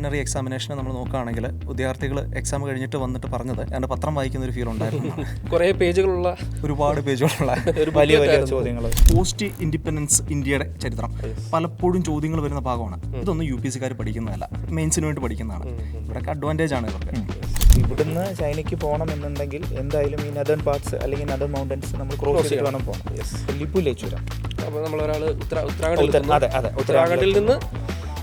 Preliminary എക്സാമിനേഷനെ നമ്മൾ നോക്കുകയാണെങ്കിൽ വിദ്യാർത്ഥികൾ എക്സാം കഴിഞ്ഞിട്ട് വന്നിട്ട് പറഞ്ഞത് എന്റെ പത്രം വായിക്കുന്ന ഒരു ഫീൽ ഉണ്ടായിരുന്നു. കുറേ പേജുകളുള്ള ഒരുപാട് പേജുകളുള്ള ഒരു വലിയ വലിയ ചോദ്യങ്ങൾ പോസ്റ്റ് ഇൻഡിപെൻഡൻസ് ഇന്ത്യയുടെ ചരിത്രം. പലപ്പോഴും ചോദ്യങ്ങൾ വരുന്ന ഭാഗമാണ്. ഇതൊന്നും യു പി സിക്കാർ പഠിക്കുന്നതല്ല. മെയിൻസിന് വേണ്ടി പഠിക്കുന്നതാണ്. ഇവിടെയൊക്കെ അഡ്വാന്റേജ് ആണ് ഇവർക്ക് ഇവിടുന്ന് ചൈനയ്ക്ക് പോകണം എന്നുണ്ടെങ്കിൽ എന്തായാലും ഈ നദൺ പാർട്സ് അല്ലെങ്കിൽ നദൺ മൗണ്ടൻസ് നമ്മൾ ക്രോസ് ചെയ്ത് വേണം പോകണം. ലിപ്പുലേക്ക് ചുരം അപ്പോൾ നമ്മൾ ഒരാൾ ഉത്തരാഖണ്ഡിൽ അതെ, അതെ, ഉത്തരാഖണ്ഡിൽ നിന്ന്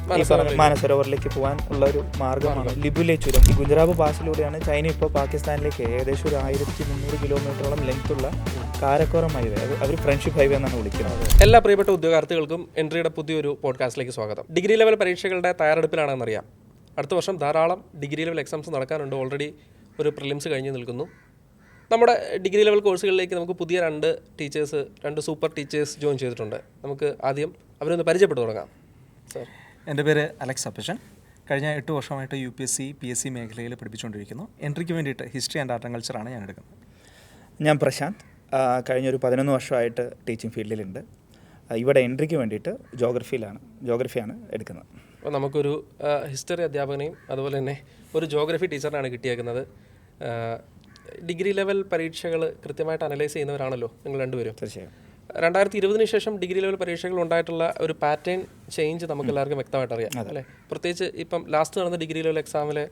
ഈ മനസ്സിലാക്കി പറഞ്ഞ മാനസരോവറിലേക്ക് പോകാൻ ഉള്ള ഒരു മാർഗമാണ് ലിബുലെ ചുരം. ഈ ഗുജറാബ് പാസിലൂടെയാണ് ചൈന ഇപ്പോൾ പാകിസ്ഥാനിലേക്ക് ഏകദേശം ഒരു ആയിരത്തി മുന്നൂറ് കിലോമീറ്ററോളം ലെങ്ത് ഉള്ള കാരക്കോറം ഹൈവേ അത് അവർ ഫ്രണ്ട്ഷിപ്പ് ഹൈവേ എന്നാണ് വിളിക്കുന്നത്. എല്ലാ പ്രിയപ്പെട്ട ഉദ്യോഗാർത്ഥികൾക്കും എൻട്രിയുടെ പുതിയൊരു പോഡ്കാസ്റ്റിലേക്ക് സ്വാഗതം. ഡിഗ്രി ലെവൽ പരീക്ഷകളുടെ തയ്യാറെടുപ്പിലാണെന്നറിയാം. അടുത്ത വർഷം ധാരാളം ഡിഗ്രി ലെവൽ എക്സാംസ് നടക്കാനുണ്ട്. ഓൾറെഡി ഒരു പ്രിലിംസ് കഴിഞ്ഞ് നിൽക്കുന്നു. നമ്മുടെ ഡിഗ്രി ലെവൽ കോഴ്സുകളിലേക്ക് നമുക്ക് പുതിയ രണ്ട് ടീച്ചേഴ്സ് രണ്ട് സൂപ്പർ ടീച്ചേഴ്സ് ജോയിൻ ചെയ്തിട്ടുണ്ട്. നമുക്ക് ആദ്യം അവരൊന്ന് പരിചയപ്പെട്ടു തുടങ്ങാം. സാർ എന്റെ പേര് അലക്സ് അപ്പച്ചൻ. കഴിഞ്ഞ എട്ട് വർഷമായിട്ട് U P S C P S C മേഖലയിൽ പഠിപ്പിച്ചുകൊണ്ടിരിക്കുന്നു. എൻട്രിക്ക് വേണ്ടിയിട്ട് ഹിസ്റ്ററി ആൻഡ് ആർട്ട് ആൻഡ് കൾച്ചറാണ് ഞാൻ എടുക്കുന്നത്. ഞാൻ പ്രശാന്ത്. കഴിഞ്ഞ ഒരു പതിനൊന്ന് വർഷമായിട്ട് ടീച്ചിങ് ഫീൽഡിലുണ്ട്. ഇവിടെ എൻട്രിക്ക് വേണ്ടിയിട്ട് ജോഗ്രഫിയിലാണ് ജോഗ്രഫിയാണ് എടുക്കുന്നത്. അപ്പോൾ നമുക്കൊരു ഹിസ്റ്ററി അധ്യാപകനെയും അതുപോലെ തന്നെ ഒരു ജോഗ്രഫി ടീച്ചറിനാണ് കിട്ടിയേക്കുന്നത്. ഡിഗ്രി ലെവൽ പരീക്ഷകൾ കൃത്യമായിട്ട് അനലൈസ് ചെയ്യുന്നവരാണല്ലോ നിങ്ങൾ രണ്ടുപേരും. തീർച്ചയായും. രണ്ടായിരത്തി ഇരുപതിന് ശേഷം ഡിഗ്രി ലെവൽ പരീക്ഷകൾ ഉണ്ടായിട്ടുള്ള ഒരു പാറ്റേൺ ചേഞ്ച് നമുക്ക് എല്ലാവർക്കും വ്യക്തമായിട്ട് അറിയാം അല്ലേ? പ്രത്യേകിച്ച് ഇപ്പം ലാസ്റ്റ് നടന്ന ഡിഗ്രി ലെവൽ എക്സാമിലെ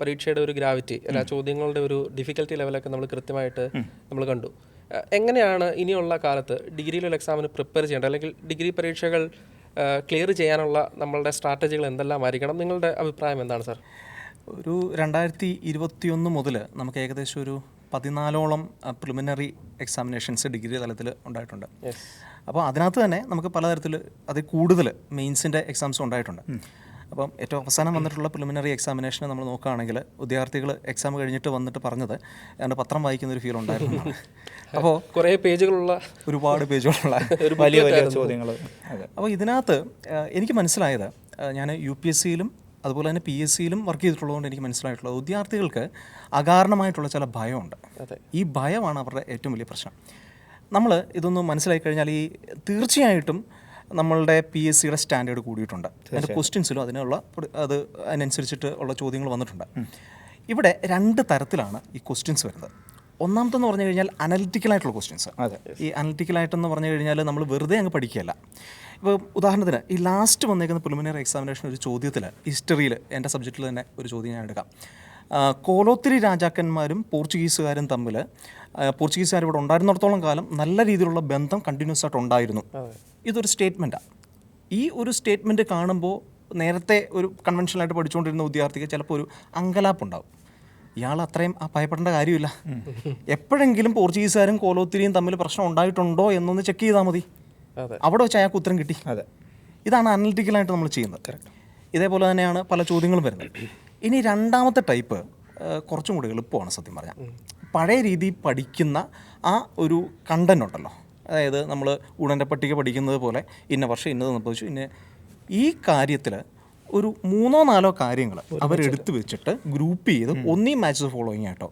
പരീക്ഷയുടെ ഒരു ഗ്രാവിറ്റി അല്ല ചോദ്യങ്ങളുടെ ഒരു ഡിഫിക്കൽട്ടി ലെവലൊക്കെ നമ്മൾ കൃത്യമായിട്ട് നമ്മൾ കണ്ടു. എങ്ങനെയാണ് ഇനിയുള്ള കാലത്ത് ഡിഗ്രി ലെവൽ എക്സാമിന് പ്രിപ്പയർ ചെയ്യേണ്ടത്? അല്ലെങ്കിൽ ഡിഗ്രി പരീക്ഷകൾ ക്ലിയർ ചെയ്യാനുള്ള നമ്മളുടെ സ്ട്രാറ്റജികൾ എന്തെല്ലാം ആയിരിക്കണം? നിങ്ങളുടെ അഭിപ്രായം എന്താണ് സാർ ഒരു രണ്ടായിരത്തി ഇരുപത്തിയൊന്ന് മുതൽ നമുക്ക് ഏകദേശം ഒരു പതിനാലോളം പ്രിലിമിനറി എക്സാമിനേഷൻസ് ഡിഗ്രി തലത്തിൽ ഉണ്ടായിട്ടുണ്ട്. അപ്പോൾ അതിനകത്ത് തന്നെ നമുക്ക് പലതരത്തിൽ അതിൽ കൂടുതൽ മെയിൻസിന്റെ എക്സാംസ് ഉണ്ടായിട്ടുണ്ട്. അപ്പം ഏറ്റവും അവസാനം വന്നിട്ടുള്ള പ്രിലിമിനറി എക്സാമിനേഷനെ നമ്മൾ നോക്കുകയാണെങ്കിൽ വിദ്യാർത്ഥികൾ എക്സാം കഴിഞ്ഞിട്ട് വന്നിട്ട് പറഞ്ഞത് എന്റെ പത്രം വായിക്കുന്ന ഒരു ഫീൽ ഉണ്ടായിരുന്നു. അപ്പോൾ കുറേ പേജുകളുള്ള ഒരുപാട് പേജുകളുള്ള വലിയ വലിയ. ചോദ്യങ്ങൾ അപ്പോൾ ഇതിനകത്ത് എനിക്ക് മനസ്സിലായത് ഞാൻ യു പി എസ് സിയിലും അതുപോലെ തന്നെ പി എസ് സിയിലും വർക്ക് ചെയ്തിട്ടുള്ളതുകൊണ്ട് എനിക്ക് മനസ്സിലായിട്ടുള്ളത് വിദ്യാർത്ഥികൾക്ക് അകാരണമായിട്ടുള്ള ചില ഭയമുണ്ട്. ഈ ഭയമാണ് അവരുടെ ഏറ്റവും വലിയ പ്രശ്നം. നമ്മൾ ഇതൊന്ന് മനസ്സിലാക്കി കഴിഞ്ഞാൽ ഈ തീർച്ചയായിട്ടും നമ്മളുടെ പി എസ് സിയുടെ സ്റ്റാൻഡേർഡ് കൂടിയിട്ടുണ്ട്. അതിന്റെ ക്വസ്റ്റ്യൻസിലും അതിനുള്ള അത് അതിനനുസരിച്ചിട്ട് ഉള്ള ചോദ്യങ്ങൾ വന്നിട്ടുണ്ട്. ഇവിടെ രണ്ട് തരത്തിലാണ് ഈ ക്വസ്റ്റ്യൻസ് വരുന്നത്. ഒന്നാമത്തെന്ന് പറഞ്ഞു കഴിഞ്ഞാൽ അനലിറ്റിക്കലായിട്ടുള്ള ക്വസ്റ്റ്യൻസ് അതെ. ഈ അനലിറ്റിക്കലായിട്ടെന്ന് പറഞ്ഞു കഴിഞ്ഞാൽ നമ്മൾ വെറുതെ അങ്ങ് പഠിക്കുകയല്ല. ഇപ്പോൾ ഉദാഹരണത്തിന് ഈ ലാസ്റ്റ് വന്നേക്കുന്ന പ്രിലിമിനറി എക്സാമിനേഷൻ ഒരു ചോദ്യത്തിൽ ഹിസ്റ്ററിയിൽ എന്റെ സബ്ജക്റ്റിൽ തന്നെ ഒരു ചോദ്യം ഞാൻ എടുക്കാം. കോലോത്തിരി രാജാക്കന്മാരും പോർച്ചുഗീസുകാരും തമ്മിൽ പോർച്ചുഗീസുകാർ ഇവിടെ ഉണ്ടായിരുന്നിടത്തോളം കാലം നല്ല രീതിയിലുള്ള ബന്ധം കണ്ടിന്യൂസ് ആയിട്ട് ഉണ്ടായിരുന്നു. ഇതൊരു സ്റ്റേറ്റ്മെന്റാണ് ഈ ഒരു സ്റ്റേറ്റ്മെന്റ് കാണുമ്പോൾ നേരത്തെ ഒരു കൺവെൻഷനായിട്ട് പഠിച്ചുകൊണ്ടിരുന്ന വിദ്യാർത്ഥിക്ക് ചിലപ്പോൾ ഒരു അങ്കലാപ്പുണ്ടാവും ഇയാൾ അത്രയും ആ ഭയപ്പെടേണ്ട കാര്യമില്ല. എപ്പോഴെങ്കിലും പോർച്ചുഗീസുകാരും കോലോത്തിരിയും തമ്മിൽ പ്രശ്നം ഉണ്ടായിട്ടുണ്ടോ എന്നൊന്ന് ചെക്ക് ചെയ്താൽ മതി. അവിടെ വെച്ച് അയാൾക്ക് ഉത്തരം കിട്ടി. അതെ. ഇതാണ് അനലിറ്റിക്കലായിട്ട് നമ്മൾ ചെയ്യുന്നത്. ഇതേപോലെ തന്നെയാണ് പല ചോദ്യങ്ങളും വരുന്നത്. ഇനി രണ്ടാമത്തെ ടൈപ്പ് കുറച്ചും കൂടി എളുപ്പമാണ് സത്യം പറഞ്ഞാൽ. പഴയ രീതി പഠിക്കുന്ന ആ ഒരു കണ്ടന്റ് ഉണ്ടല്ലോ. അതായത് നമ്മൾ ഉടന്റെ പട്ടിക പഠിക്കുന്നത് പോലെ ഇന്ന വർഷം ഇന്നത് നിർബന്ധിച്ചു ഇന്ന ഈ കാര്യത്തിൽ ഒരു മൂന്നോ നാലോ കാര്യങ്ങൾ അവരെടുത്ത് വെച്ചിട്ട് ഗ്രൂപ്പ് ചെയ്ത് ഒന്നീ മാച്ചസ് ഫോളോയിങ് ആയിട്ടോ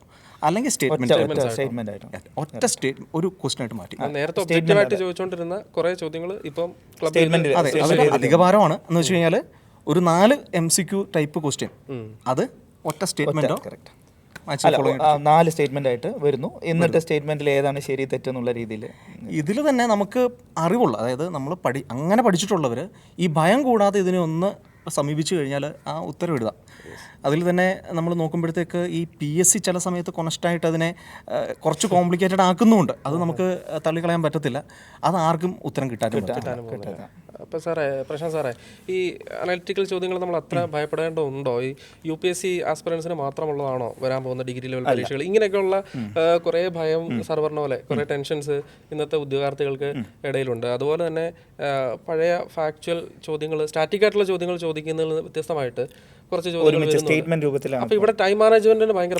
അല്ലെങ്കിൽ സ്റ്റേറ്റ്മെന്റ് സ്റ്റേറ്റ്മെന്റ് ആയിട്ട്. ഒറ്റ സ്റ്റേറ്റ് ഒരു ക്വസ്റ്റൻ ആയിട്ട് മാറ്റി. നേരത്തെ ഒബ്ജക്റ്റീവായിട്ട് ചോദിച്ചുകൊണ്ടിരുന്ന കുറേ ചോദ്യങ്ങൾ ഇപ്പം ക്ലബ് Statement. അതെ അത് അധികഭാരമാണ്. എന്ന് വെച്ച് കഴിഞ്ഞാൽ ഒരു നാല് M C Q type question അത് ഒറ്റ സ്റ്റേറ്റ്മെന്റോ. മാച്ച് നാല് സ്റ്റേറ്റ്മെന്റ് ആയിട്ട് വരുന്നു. എന്നിട്ട് സ്റ്റേറ്റ്മെന്റിൽ ഏതാണ് ശരി തെറ്റെന്നുള്ള രീതിയിൽ ഇതിൽ തന്നെ നമുക്ക് അറിവുള്ള അതായത് നമ്മൾ പഠി അങ്ങനെ പഠിച്ചിട്ടുള്ളവർ ഈ ഭയം കൂടാതെ ഇതിനെ ഒന്ന് സമീപിച്ചു കഴിഞ്ഞാൽ ആ ഉത്തരം എഴുതാം അതിൽ തന്നെ നമ്മൾ നോക്കുമ്പോഴത്തേക്ക് ഈ പി എസ് സി ചില സമയത്ത് കൊണസ്റ്റായിട്ട് അതിനെ കുറച്ച് കോംപ്ലിക്കേറ്റഡ് ആക്കുന്നുമുണ്ട്. അത് നമുക്ക് തള്ളിക്കളയാൻ പറ്റത്തില്ല. അത് ആർക്കും ഉത്തരം കിട്ടാനും അപ്പോൾ സാറേ പ്രശാന്ത് സാറേ ഈ അനലിറ്റിക്കൽ ചോദ്യങ്ങൾ നമ്മൾ അത്ര ഭയപ്പെടേണ്ടതുണ്ടോ? ഈ യു പി എസ് സി ആസ്പിറൻസിന് മാത്രമുള്ളതാണോ വരാൻ പോകുന്ന ഡിഗ്രി ലെവൽ പരീക്ഷകൾ? ഇങ്ങനെയൊക്കെയുള്ള കുറേ ഭയം സാർ പറഞ്ഞ പോലെ കുറേ ടെൻഷൻസ് ഇന്നത്തെ ഉദ്യോഗാർത്ഥികൾക്ക് ഇടയിലുണ്ട്. അതുപോലെ തന്നെ പഴയ ഫാക്ച്വൽ ചോദ്യങ്ങൾ സ്റ്റാറ്റിക് ആയിട്ടുള്ള ചോദ്യങ്ങൾ ചോദിക്കുന്നതിൽ നിന്ന് വ്യത്യസ്തമായിട്ട് കുറച്ച് ഒരുമിച്ച് സ്റ്റേറ്റ്മെന്റ് രൂപത്തിലാണ് അപ്പോൾ ഇവിടെ ടൈം മാനേജ്മെന്റിന് ഭയങ്കര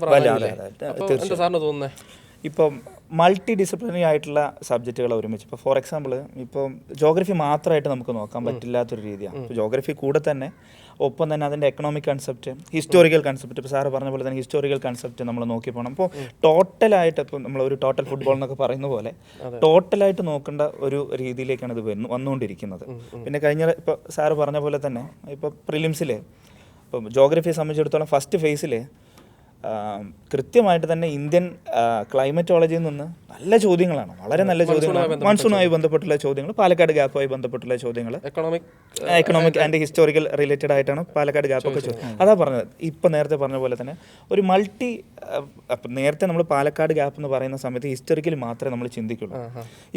സാറിന് തോന്നുന്നത് ഇപ്പം മൾട്ടി ഡിസിപ്ലിനറി ആയിട്ടുള്ള സബ്ജക്റ്റുകൾ ഒരുമിച്ച്. ഇപ്പോൾ ഫോർ എക്സാമ്പിൾ ഇപ്പം ജോഗ്രഫി മാത്രമായിട്ട് നമുക്ക് നോക്കാൻ പറ്റില്ലാത്തൊരു രീതിയാണ് ഇപ്പോൾ ജോഗ്രഫി കൂടെ തന്നെ ഒപ്പം തന്നെ അതിന്റെ എക്കണോമിക് കൺസെപ്റ്റ് ഹിസ്റ്റോറിക്കൽ കൺസെപ്റ്റ് ഇപ്പോൾ സാറ് പറഞ്ഞ പോലെ തന്നെ ഹിസ്റ്റോറിക്കൽ കൺസെപ്റ്റ് നമ്മൾ നോക്കി പോകണം അപ്പോൾ ടോട്ടലായിട്ട് ഇപ്പോൾ നമ്മൾ ഒരു ടോട്ടൽ ഫുട്ബോൾ എന്നൊക്കെ പറയുന്ന പോലെ ടോട്ടലായിട്ട് നോക്കേണ്ട ഒരു രീതിയിലേക്കാണ് ഇത് വന്നുകൊണ്ടിരിക്കുന്നത്. പിന്നെ കഴിഞ്ഞ ഇപ്പോൾ സാറ് പറഞ്ഞ പോലെ തന്നെ ഇപ്പോൾ പ്രിലിംസിൽ ഇപ്പം ജോഗ്രഫിയെ സംബന്ധിച്ചിടത്തോളം ഫസ്റ്റ് ഫേസിൽ കൃത്യമായിട്ട് തന്നെ ഇന്ത്യൻ ക്ലൈമറ്റോളജിയിൽ നിന്ന് നല്ല ചോദ്യങ്ങളാണ്. വളരെ നല്ല ചോദ്യങ്ങളാണ്. മൺസൂണുമായി ബന്ധപ്പെട്ടുള്ള ചോദ്യങ്ങൾ പാലക്കാട് ഗ്യാപ്പുമായി ബന്ധപ്പെട്ടുള്ള ചോദ്യങ്ങൾ economic economic and historical related ആയിട്ടാണ് പാലക്കാട് ഗ്യാപ്പൊക്കെ ചോദിച്ചത്. അതാ പറഞ്ഞത്. ഇപ്പം നേരത്തെ പറഞ്ഞ പോലെ തന്നെ ഒരു മൾട്ടി അപ്പം നേരത്തെ നമ്മൾ പാലക്കാട് ഗ്യാപ്പ് എന്ന് പറയുന്ന സമയത്ത് ഹിസ്റ്റോറിക്കലി മാത്രമേ നമ്മൾ ചിന്തിക്കുള്ളൂ.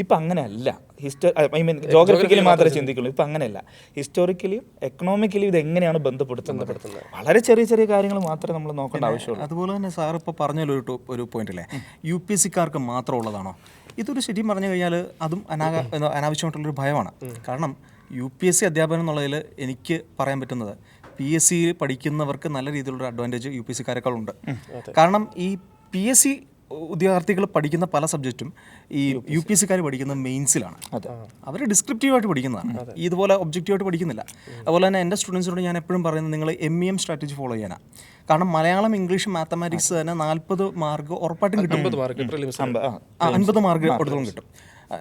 ഇപ്പം അങ്ങനെയല്ല. ഹിസ്റ്റോ ഐ മീൻ ജോഗ്രഫിക്കലി മാത്രമേ ചിന്തിക്കുള്ളൂ. ഇപ്പം അങ്ങനെയല്ല. ഹിസ്റ്റോറിക്കലിയും എക്കണോമിക്കലിയും ഇത് എങ്ങനെയാണ് ബന്ധപ്പെടുത്തുന്നത്? വളരെ ചെറിയ ചെറിയ കാര്യങ്ങൾ മാത്രമേ നമ്മൾ നോക്കേണ്ട ആവശ്യമുള്ളൂ. അതുപോലെ തന്നെ സാർ ഇപ്പോൾ പറഞ്ഞല്ലോ ഒരു ഒരു പോയിന്റ് അല്ലേ യു പി എസ് സിക്കാർക്ക് മാത്രം ഉള്ളതാണോ ഇതൊരു ശരിയും പറഞ്ഞു കഴിഞ്ഞാൽ അതും അനാഗ അനാവശ്യമായിട്ടുള്ളൊരു ഭയമാണ്. കാരണം യു പി എസ് സി അധ്യാപനം എന്നുള്ളതിൽ എനിക്ക് പറയാൻ പറ്റുന്നത് പി എസ് സി പഠിക്കുന്നവർക്ക് നല്ല രീതിയിലുള്ള അഡ്വാന്റേജ് യു പി എസ് സിക്കാരെക്കാളുണ്ട് കാരണം ഈ പി എസ് സി ഉദ്യോഗാർത്ഥികൾ പഠിക്കുന്ന പല സബ്ജക്റ്റും ഈ യു പി എസ് സിക്കാർ പഠിക്കുന്നത് മെയിൻസിലാണ്. അവർ ഡിസ്ക്രിപ്റ്റീവായിട്ട് പഠിക്കുന്നതാണ്. ഇതുപോലെ ഒബ്ജക്റ്റീവായിട്ട് പഠിക്കുന്നില്ല. അതുപോലെ തന്നെ എന്റെ സ്റ്റുഡൻസിനോട് ഞാൻ എപ്പോഴും പറയുന്നത് നിങ്ങൾ M E M strategy follow ചെയ്യാനാണ് കാരണം മലയാളം ഇംഗ്ലീഷ് മാത്തമാറ്റിക്സ് തന്നെ നാൽപ്പത് മാർക്ക് ഉറപ്പായിട്ടും കിട്ടും. അൻപത് മാർക്ക് എടുത്തോളം കിട്ടും.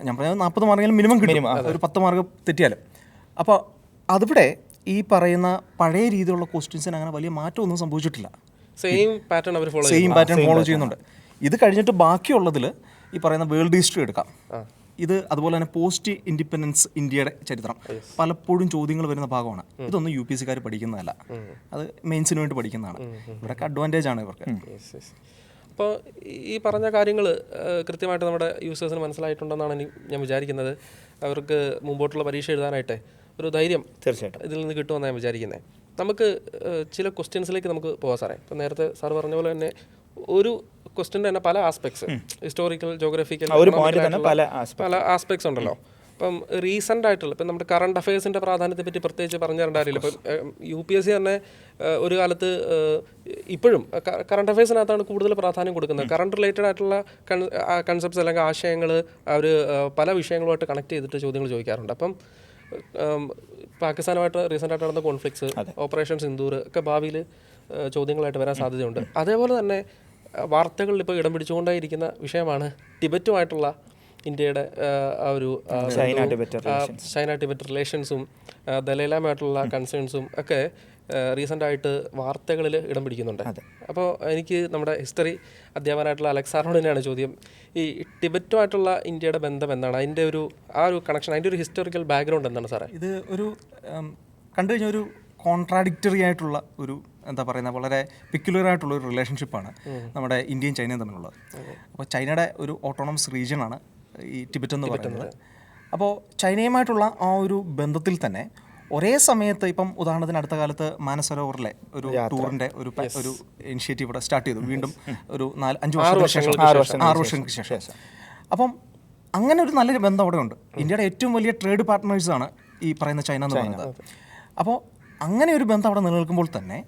ഞാൻ പറഞ്ഞത് നാൽപ്പത് മാർക്കെങ്കിലും മിനിമം കിട്ടും. ഒരു പത്ത് മാർക്ക് തെറ്റിയാലും. അപ്പോൾ അതിവിടെ ഈ പറയുന്ന പഴയ രീതിയിലുള്ള ക്വസ്റ്റ്യൻസിന് അങ്ങനെ വലിയ മാറ്റമൊന്നും സംഭവിച്ചിട്ടില്ല. സെയിം പാറ്റേൺ അവർ ഫോളോ സെയിം പാറ്റേൺ ഫോളോ ചെയ്യുന്നുണ്ട്. ഇത് കഴിഞ്ഞിട്ട് ബാക്കിയുള്ളതിൽ ഈ പറയുന്ന വേൾഡ് ഹിസ്റ്ററി എടുക്കാം. ഇത് അതുപോലെ തന്നെ പോസ്റ്റ് ഇൻഡിപെൻഡൻസ് ഇന്ത്യയുടെ ചരിത്രം. പലപ്പോഴും ചോദ്യങ്ങൾ വരുന്ന ഭാഗമാണ്. ഇതൊന്നും യു പി സിക്കാർ പഠിക്കുന്നതല്ല. അത് മെയിൻസിന് വേണ്ടി പഠിക്കുന്നതാണ്. ഇവിടെയൊക്കെ അഡ്വാന്റേജ് ആണ് ഇവർക്ക്. അപ്പോൾ ഈ പറഞ്ഞ കാര്യങ്ങൾ കൃത്യമായിട്ട് നമ്മുടെ യൂസേഴ്സിന് മനസ്സിലായിട്ടുണ്ടെന്നാണ് ഇനി ഞാൻ വിചാരിക്കുന്നത്. അവർക്ക് മുമ്പോട്ടുള്ള പരീക്ഷ എഴുതാനായിട്ട് ഒരു ധൈര്യം തീർച്ചയായിട്ടും. ഇതിൽ നിന്ന് കിട്ടുമെന്ന് ഞാൻ വിചാരിക്കുന്നത് നമുക്ക് ചില ക്വസ്റ്റ്യൻസിലേക്ക് നമുക്ക് പോകാം സാറേ. ഇപ്പം നേരത്തെ സാർ പറഞ്ഞ പോലെ തന്നെ ഒരു ക്വസ്റ്റ്യന്റെ തന്നെ പല ആസ്പെക്ട്സ് ഹിസ്റ്റോറിക്കൽ ജോഗ്രഫിക്കൽ പല പല ആസ്പെക്ട്സ് ഉണ്ടല്ലോ. ഇപ്പം റീസെന്റ് ആയിട്ടുള്ള ഇപ്പം നമ്മുടെ കറണ്ട് അഫയേഴ്സിന്റെ പ്രാധാന്യത്തെ പറ്റി പ്രത്യേകിച്ച് പറഞ്ഞു തരേണ്ട കാര്യമില്ല. ഇപ്പം യു പി എസ് സി തന്നെ ഒരു കാലത്ത് ഇപ്പോഴും കറണ്ട് അഫയേഴ്സിനകത്താണ് കൂടുതൽ പ്രാധാന്യം കൊടുക്കുന്നത്. കറണ്ട് റിലേറ്റഡ് ആയിട്ടുള്ള കൺസെപ്റ്റ്സ് അല്ലെങ്കിൽ ആശയങ്ങൾ അവർ പല വിഷയങ്ങളുമായിട്ട് കണക്ട് ചെയ്തിട്ട് ചോദ്യങ്ങൾ ചോദിക്കാറുണ്ട്. അപ്പം പാകിസ്ഥാനുമായിട്ട് റീസെന്റ് ആയിട്ട് നടന്ന കോൺഫ്ലിക്ട്സ് ഓപ്പറേഷൻ സിന്ദൂർ ഒക്കെ ഭാവിയിൽ ചോദ്യങ്ങളായിട്ട് വരാൻ സാധ്യതയുണ്ട്. അതേപോലെ തന്നെ വാർത്തകളിൽ ഇപ്പോൾ ഇടം പിടിച്ചുകൊണ്ടേയിരിക്കുന്ന വിഷയമാണ് ടിബറ്റുമായിട്ടുള്ള ഇന്ത്യയുടെ ആ ഒരു China Tibet ah, China Tibet റിലേഷൻസും ദലൈലാമായിട്ടുള്ള കൺസേൺസും ഒക്കെ റീസെന്റ് ആയിട്ട് വാർത്തകളിൽ ഇടം പിടിക്കുന്നുണ്ട്. അപ്പോൾ എനിക്ക് നമ്മുടെ ഹിസ്റ്ററി അധ്യാപകനായിട്ടുള്ള അലക്സ് സാറിനോട് തന്നെയാണ് ചോദ്യം. ഈ ടിബറ്റുമായിട്ടുള്ള ഇന്ത്യയുടെ ബന്ധം എന്താണ്? അതിന്റെ ഒരു ആ ഒരു കണക്ഷൻ അതിന്റെ ഒരു ഹിസ്റ്റോറിക്കൽ ബാക്ക്ഗ്രൗണ്ട് എന്താണ് സാറേ? ഇത് ഒരു കണ്ടു കഴിഞ്ഞാൽ ഒരു കോൺട്രാഡിക്റ്ററി ആയിട്ടുള്ള ഒരു എന്താ പറയുന്നത് വളരെ പിക്യുലർ ആയിട്ടുള്ള ഒരു റിലേഷൻഷിപ്പാണ് നമ്മുടെ ഇന്ത്യയും ചൈനയും തമ്മിലുള്ളത്. അപ്പോൾ ചൈനയുടെ ഒരു ഓട്ടോണമസ് റീജിയനാണ് ഈ ടിബറ്റ് എന്ന് പറയുന്നത്. അപ്പോൾ ചൈനയുമായിട്ടുള്ള ആ ഒരു ബന്ധത്തിൽ തന്നെ ഒരേ സമയത്ത് ഇപ്പം ഉദാഹരണത്തിന് അടുത്ത കാലത്ത് മാനസരോവറിലെ ഒരു ടൂറിന്റെ ഒരു ഒരു ഇനിഷ്യേറ്റീവ് ഇവിടെ സ്റ്റാർട്ട് ചെയ്തു. വീണ്ടും ഒരു നാല് അഞ്ച് വർഷം ശേഷം. ആറ് വർഷങ്ങൾക്ക് ശേഷം. അപ്പം അങ്ങനെ ഒരു നല്ലൊരു ബന്ധം അവിടെ ഉണ്ട്. ഇന്ത്യയുടെ ഏറ്റവും വലിയ ട്രേഡ് പാർട്ട്നേഴ്സാണ് ഈ പറയുന്ന ചൈന എന്ന് പറയുന്നത്. അപ്പോൾ അങ്ങനെ ഒരു ബന്ധം അവിടെ നിലനിൽക്കുമ്പോൾ തന്നെ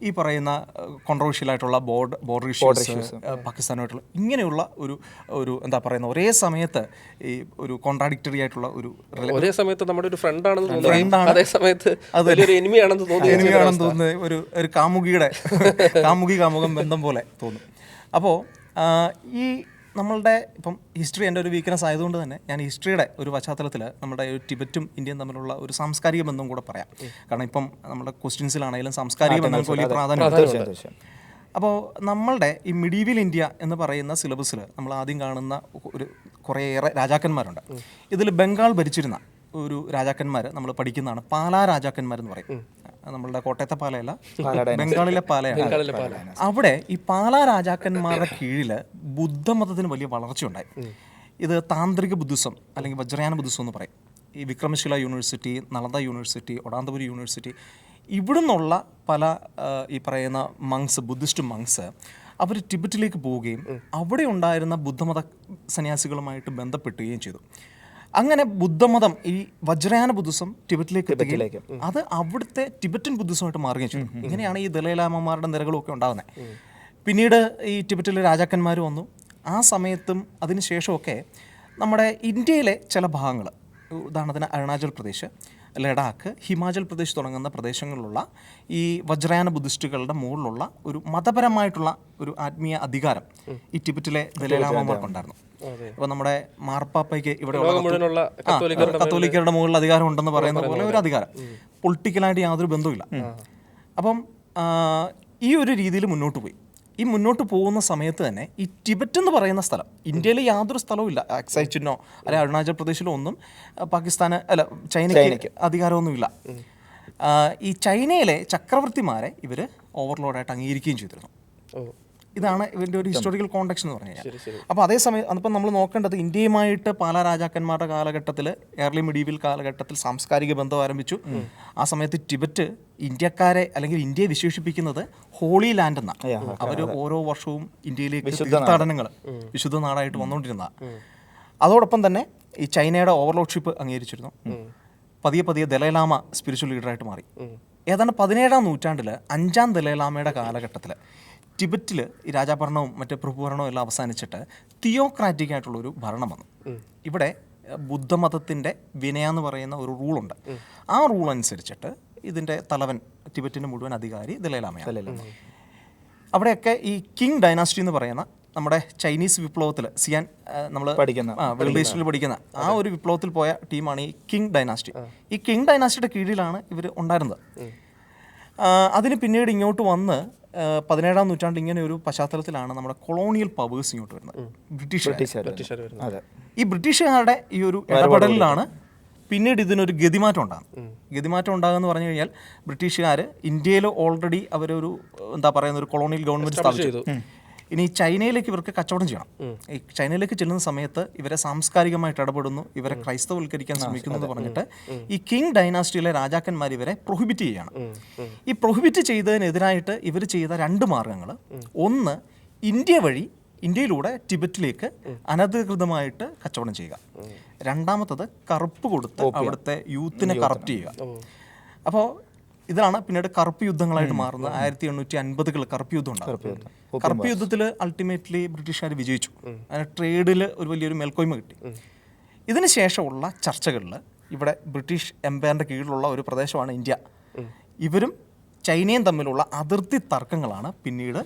ഈ പറയുന്ന കോൺട്രവേഴ്ഷ്യൽ ആയിട്ടുള്ള ബോർഡ് ബോർഡർ ഇഷ്യൂസ് പാകിസ്ഥാനുമായിട്ടുള്ള ഇങ്ങനെയുള്ള ഒരു ഒരു എന്താ പറയുന്ന ഒരേ സമയത്ത് ഈ ഒരു കോൺട്രാഡിക്ടറി ആയിട്ടുള്ള ഒരു ഒരേ സമയത്ത് നമ്മുടെ ഒരു ഫ്രണ്ട് ആണെന്ന് തോന്നുന്നു. അതേ സമയത്ത് വലിയൊരു എനിമി ആണെന്ന് തോന്നി എനിമിയാണെന്ന് തോന്നുന്നത് ഒരു ഒരു കാമുകിയുടെ കാമുകി കാമുകം ബന്ധം പോലെ തോന്നും. അപ്പോൾ ഈ നമ്മളുടെ ഇപ്പം ഹിസ്റ്ററി എന്റെ ഒരു വീക്ക്നെസ് ആയതുകൊണ്ട് തന്നെ ഞാൻ ഹിസ്റ്ററിയുടെ ഒരു പശ്ചാത്തലത്തിൽ നമ്മുടെ ഒരു ടിബറ്റും ഇന്ത്യയും തമ്മിലുള്ള ഒരു സാംസ്കാരിക ബന്ധം കൂടെ പറയാം. കാരണം ഇപ്പം നമ്മുടെ ക്വസ്റ്റ്യൻസിലാണെങ്കിലും സാംസ്കാരിക ബന്ധം വലിയ പ്രാധാന്യം അപ്പോൾ നമ്മളുടെ ഈ മിഡീവിയൽ ഇന്ത്യ എന്ന് പറയുന്ന സിലബസിൽ നമ്മൾ ആദ്യം കാണുന്ന ഒരു കുറേയേറെ രാജാക്കന്മാരുണ്ട്. ഇതിൽ ബംഗാൾ ഭരിച്ചിരുന്ന ഒരു രാജാക്കന്മാർ നമ്മൾ പഠിക്കുന്നതാണ്. പാലാ രാജാക്കന്മാരെന്ന് പറയും. നമ്മളുടെ കോട്ടയത്തെ പാലയല്ല ബംഗാളിലെ പാലയാണ്. അവിടെ ഈ പാലാ രാജാക്കന്മാരുടെ കീഴിൽ ബുദ്ധമതത്തിന് വലിയ വളർച്ചയുണ്ടായി. ഇത് താന്ത്രിക ബുദ്ധിസം അല്ലെങ്കിൽ വജ്രയാന ബുദ്ധിസം എന്ന് പറയും. ഈ Vikramshila university Nalanda university Odantapuri university ഇവിടുന്നുള്ള പല ഈ പറയുന്ന മങ്സ് ബുദ്ധിസ്റ്റ് മങ്സ് അവർ ടിബറ്റിലേക്ക് പോവുകയും അവിടെ ഉണ്ടായിരുന്ന ബുദ്ധമത സന്യാസികളുമായിട്ട് ബന്ധപ്പെട്ടുകയും ചെയ്തു. അങ്ങനെ ബുദ്ധമതം ഈ വജ്രയാന ബുദ്ധിസം ടിബറ്റിലേക്ക് എത്തുകയും അത് അവിടുത്തെ ടിബറ്റൻ ബുദ്ധിസമായിട്ട് മാറുകയും ചെയ്തു. ഇങ്ങനെയാണ് ഈ ദലൈലാമമാരുടെ നിരകളും ഒക്കെ ഉണ്ടാകുന്നത് പിന്നീട് ഈ ടിബറ്റിലെ രാജാക്കന്മാർ വന്നു. ആ സമയത്തും അതിനുശേഷമൊക്കെ നമ്മുടെ ഇന്ത്യയിലെ ചില ഭാഗങ്ങൾ ഉദാഹരണത്തിന് അരുണാചൽ പ്രദേശ് ലഡാക്ക് ഹിമാചൽ പ്രദേശ് തുടങ്ങുന്ന പ്രദേശങ്ങളിലുള്ള ഈ വജ്രയാന ബുദ്ധിസ്റ്റുകളുടെ മുകളിലുള്ള ഒരു മതപരമായിട്ടുള്ള ഒരു ആത്മീയ അധികാരം ഈ ടിബറ്റിലെ ദലൈലാമമാർക്കുണ്ടായിരുന്നു അപ്പൊ നമ്മുടെ മാർപ്പാപ്പയ്ക്ക് ഇവിടെ കത്തോലിക്കരുടെ മുകളിൽ അധികാരം ഉണ്ടെന്ന് പറയുന്ന പോലെ ഒരു അധികാരം. പൊളിറ്റിക്കലായിട്ട് യാതൊരു ബന്ധവുമില്ല. അപ്പം ഈ ഒരു രീതിയിൽ മുന്നോട്ട് പോയി. ഈ മുന്നോട്ട് പോകുന്ന സമയത്ത് തന്നെ ഈ ടിബറ്റ് എന്ന് പറയുന്ന സ്ഥലം ഇന്ത്യയിൽ യാതൊരു സ്ഥലവും ഇല്ല. എക്സൈറ്റിനോ അല്ലെ അരുണാചൽ പ്രദേശിലോ ഒന്നും പാകിസ്ഥാന് അല്ല ചൈനയ്ക്ക് അധികാരമൊന്നുമില്ല ഈ ചൈനയിലെ ചക്രവർത്തിമാരെ ഇവർ ഓവർലോഡായിട്ട് അംഗീകരിക്കുകയും ചെയ്തിരുന്നു. ഇതാണ് ഇവരുടെ ഒരു ഹിസ്റ്റോറിക്കൽ കോണ്ടക്സ് എന്ന് പറഞ്ഞു. കഴിഞ്ഞാൽ. അപ്പോൾ അതേസമയം അതിപ്പോൾ നമ്മൾ നോക്കേണ്ടത് ഇന്ത്യയുമായിട്ട് പാലാ രാജാക്കന്മാരുടെ കാലഘട്ടത്തിൽ ഏർലി മിഡീവിൽ കാലഘട്ടത്തിൽ സാംസ്കാരിക ബന്ധം ആരംഭിച്ചു. ആ സമയത്ത് ടിബറ്റ് ഇന്ത്യക്കാരെ അല്ലെങ്കിൽ ഇന്ത്യയെ വിശേഷിപ്പിക്കുന്നത് ഹോളി ലാൻഡ് എന്നാണ്. അവർ ഓരോ വർഷവും ഇന്ത്യയിലേക്ക് തീർത്ഥാടനങ്ങൾ വിശുദ്ധ നാടായിട്ട് വന്നുകൊണ്ടിരുന്ന. അതോടൊപ്പം തന്നെ ഈ ചൈനയുടെ ഓവർലോഡ്ഷിപ്പ് അംഗീകരിച്ചിരുന്നു. പതിയെ പതിയെ ദലൈലാമ സ്പിരിച്വൽ ലീഡറായിട്ട് മാറി. ഏതാണ്ട് പതിനേഴാം നൂറ്റാണ്ടിൽ അഞ്ചാം ദലൈലാമയുടെ കാലഘട്ടത്തിൽ ടിബറ്റിൽ ഈ രാജാഭരണവും മറ്റ് പ്രഭുഭരണവും എല്ലാം അവസാനിച്ചിട്ട് തിയോക്രാറ്റിക് ആയിട്ടുള്ളൊരു ഭരണം വന്നു. ഇവിടെ ബുദ്ധമതത്തിന്റെ വിനയ എന്ന് പറയുന്ന ഒരു റൂളുണ്ട്. ആ റൂൾ അനുസരിച്ചിട്ട് ഇതിന്റെ തലവൻ ടിബറ്റിന്റെ മുഴുവൻ അധികാരി ദലൈലാമയാണ്. അവിടെയൊക്കെ ഈ കിങ് ഡൈനാസ്റ്റി എന്ന് പറയുന്ന നമ്മുടെ ചൈനീസ് വിപ്ലവത്തിൽ സിയാൻ നമ്മൾ പഠിക്കുന്ന. ആ വേൾഡ് ഹിസ്റ്ററിയിൽ പഠിക്കുന്ന ആ ഒരു വിപ്ലവത്തിൽ പോയ ടീമാണ് ഈ കിങ് ഡൈനാസ്റ്റി. ഈ കിങ് ഡൈനാസ്റ്റിയുടെ കീഴിലാണ് ഇവർ ഉണ്ടായിരുന്നത്. അതിന് പിന്നീട് ഇങ്ങോട്ട് വന്ന് പതിനേഴാം നൂറ്റാണ്ട് ഇങ്ങനെ ഒരു പശ്ചാത്തലത്തിലാണ് നമ്മുടെ കൊളോണിയൽ പവേഴ്സ് ഇങ്ങോട്ട് വരുന്നത്. ബ്രിട്ടീഷ് ഈ ബ്രിട്ടീഷുകാരുടെ ഈ ഒരു ഇടപെടലിലാണ് പിന്നീട് ഇതിനൊരു ഗതിമാറ്റം ഉണ്ടാകുന്നത്. ഗതിമാറ്റം ഉണ്ടാകുന്ന എന്ന് പറഞ്ഞു കഴിഞ്ഞാൽ ബ്രിട്ടീഷുകാർ ഇന്ത്യയിൽ ഓൾറെഡി അവരൊരു എന്താ പറയുന്ന ഒരു കൊളോണിയൽ ഗവൺമെന്റ് സ്ഥാപിച്ചു. ഇനി ചൈനയിലേക്ക് ഇവർക്ക് കച്ചവടം ചെയ്യണം. ഈ ചൈനയിലേക്ക് ചെല്ലുന്ന സമയത്ത് ഇവരെ സാംസ്കാരികമായിട്ട് ഇടപെടുന്നു ഇവരെ ക്രൈസ്തവൽക്കരിക്കാൻ ശ്രമിക്കുന്നു എന്ന് പറഞ്ഞിട്ട് ഈ കിങ് ഡൈനാസ്റ്റിയിലെ രാജാക്കന്മാർ ഇവരെ പ്രൊഹിബിറ്റ് ചെയ്യുകയാണ്. ഈ പ്രൊഹിബിറ്റ് ചെയ്തതിനെതിരായിട്ട് ഇവർ ചെയ്ത രണ്ട് മാർഗങ്ങൾ ഒന്ന് ഇന്ത്യ വഴി ഇന്ത്യയിലൂടെ ടിബറ്റിലേക്ക് അനധികൃതമായിട്ട് കച്ചവടം ചെയ്യുക. രണ്ടാമത്തത് കറുപ്പ് കൊടുത്ത് അവിടുത്തെ യൂത്തിനെ കറപ്റ്റ് ചെയ്യുക. അപ്പോൾ ഇതിലാണ് പിന്നീട് കറുപ്പ് യുദ്ധങ്ങളായിട്ട് മാറുന്നത്. ആയിരത്തി എണ്ണൂറ്റി അൻപതുകൾ കറുപ്പ് യുദ്ധം. ഉണ്ടാകും കറുപ്പ് യുദ്ധത്തിൽ അൾട്ടിമേറ്റ്ലി ബ്രിട്ടീഷുകാർ വിജയിച്ചു. അതിന് ട്രേഡിൽ ഒരു വലിയൊരു മേൽക്കോയ്മ കിട്ടി. ഇതിന് ശേഷമുള്ള ചർച്ചകളിൽ ഇവിടെ ബ്രിട്ടീഷ് എംപയറിന്റെ കീഴിലുള്ള ഒരു പ്രദേശമാണ് ഇന്ത്യ. ഇവരും ചൈനയും തമ്മിലുള്ള അതിർത്തി തർക്കങ്ങളാണ് പിന്നീട്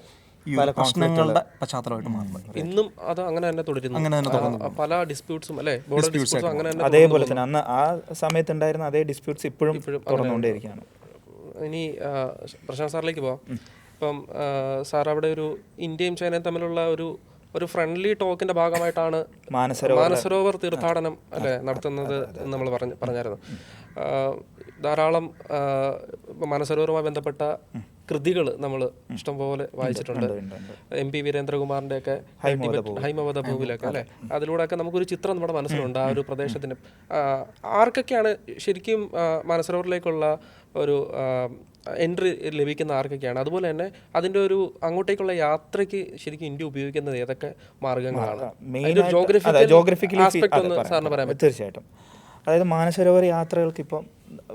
ഈ ഒരു പ്രശ്നങ്ങളുടെ പശ്ചാത്തലമായിട്ട് മാറുന്നത്. ഇന്നും അത് അങ്ങനെ തന്നെ തുടരുന്നു. അങ്ങനെ തന്നെ ആ, പല ഡിസ്പ്യൂട്ട്സും അല്ലേ? ഡിസ്പ്യൂട്ട്സും അങ്ങനെ അതേപോലെ തന്നെ. അന്ന് ആ സമയത്ത് ഉണ്ടായിരുന്ന അതേ ഡിസ്പ്യൂട്ട്സ് ഇപ്പോഴും തുറന്നുകൊണ്ടേയിരിക്കുകയാണ് ഇനി പ്രശാന്ത് സാറിലേക്ക് പോവാം. ഇപ്പം സാർ അവിടെ ഒരു ഇന്ത്യയും ചൈനയും തമ്മിലുള്ള ഒരു ഒരു ഫ്രണ്ട്ലി ടോക്കിന്റെ ഭാഗമായിട്ടാണ് മാനസരോവർ. തീർത്ഥാടനം അല്ലെ നടത്തുന്നത് എന്ന് നമ്മൾ പറഞ്ഞു പറഞ്ഞായിരുന്നു. ധാരാളം മാനസരോവറുമായി ബന്ധപ്പെട്ട കൃതികൾ നമ്മൾ ഇഷ്ടംപോലെ വായിച്ചിട്ടുണ്ട്. എം പി വീരേന്ദ്രകുമാറിന്റെ ഒക്കെ ഹൈമവത ഭൂവിലൊക്കെ അല്ലെ? അതിലൂടെയൊക്കെ നമുക്കൊരു ചിത്രം നമ്മുടെ മനസ്സിലുണ്ട് ആ ഒരു പ്രദേശത്തിന്റെ ആ, ആർക്കൊക്കെയാണ് ശരിക്കും മാനസരോവറിലേക്കുള്ള ഒരു എൻട്രി ലഭിക്കുന്ന ആർക്കൊക്കെയാണ്? അതുപോലെ തന്നെ അതിന്റെ ഒരു അങ്ങോട്ടേക്കുള്ള യാത്രയ്ക്ക് ശരിക്കും ഇന്ത്യ ഉപയോഗിക്കുന്നത് ഏതൊക്കെ മാർഗങ്ങളാണ്? ജോഗ്രഫിക്കൽ ആസ്പെക്ട് ഒന്ന് സാറിന് പറയാൻ പറയാം. തീർച്ചയായിട്ടും. അതായത് മാനസരോവർ യാത്രകൾക്ക് ഇപ്പം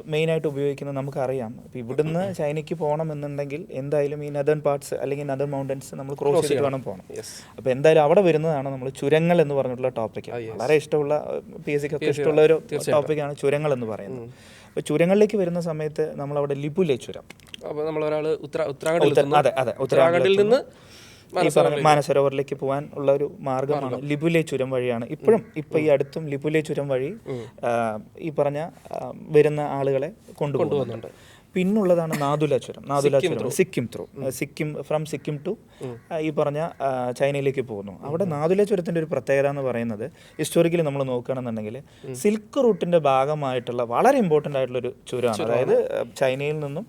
മെയിനായിട്ട് ഉപയോഗിക്കുന്നത് നമുക്കറിയാം. അപ്പോൾ ഇവിടുന്ന് ചൈനയ്ക്ക് പോകണം എന്നുണ്ടെങ്കിൽ എന്തായാലും ഈ നദർ പാർട്സ് അല്ലെങ്കിൽ നദർ മൗണ്ടൻസ് നമ്മൾ ക്രോസ് ചെയ്ത് വേണം പോകണം അപ്പോൾ എന്തായാലും അവിടെ വരുന്നതാണ് നമ്മൾ ചുരങ്ങൾ എന്ന് പറഞ്ഞിട്ടുള്ള ടോപ്പിക് വളരെ ഇഷ്ടമുള്ള പി എസ് സിക്കൊക്കെ ഇഷ്ടമുള്ള ഒരു ടോപ്പിക്കാണ് ചുരങ്ങൾ എന്ന് പറയുന്നത്. അപ്പോൾ ചുരങ്ങളിലേക്ക് വരുന്ന സമയത്ത് നമ്മൾ അവിടെ ലിപുലെ ചുരം. അപ്പോൾ നമ്മൾ ഒരാൾ ഉത്തര ഉത്തരാഖണ്ഡിൽ ഉത്തര- അതെ അതെ ഉത്തരാഖണ്ഡിൽ നിന്ന് ഈ പറഞ്ഞ മാനസരോവറിലേക്ക് പോകാൻ ഉള്ള ഒരു മാർഗമാണ് ലിപുലെ ചുരം വഴിയാണ്. ഇപ്പോഴും ഇപ്പൊ ഈ അടുത്തും ലിപുലെ ചുരം വഴി ഈ പറഞ്ഞ വരുന്ന ആളുകളെ കൊണ്ടുപോകുന്നുണ്ട്. പിന്നുള്ളതാണ് നാദുല ചുരം നാദുല ചുരം Sikkim through. Sikkim from Sikkim to ഈ പറഞ്ഞ ചൈനയിലേക്ക് പോകുന്നു. അവിടെ നാദുല ഒരു പ്രത്യേകത എന്ന് പറയുന്നത് ഹിസ്റ്റോറിക്കലി നമ്മൾ നോക്കുകയാണെന്നുണ്ടെങ്കിൽ സിൽക്ക് റൂട്ടിന്റെ ഭാഗമായിട്ടുള്ള വളരെ ഇമ്പോർട്ടന്റ് ആയിട്ടുള്ള ഒരു ചുരമാണ്. അതായത് ചൈനയിൽ നിന്നും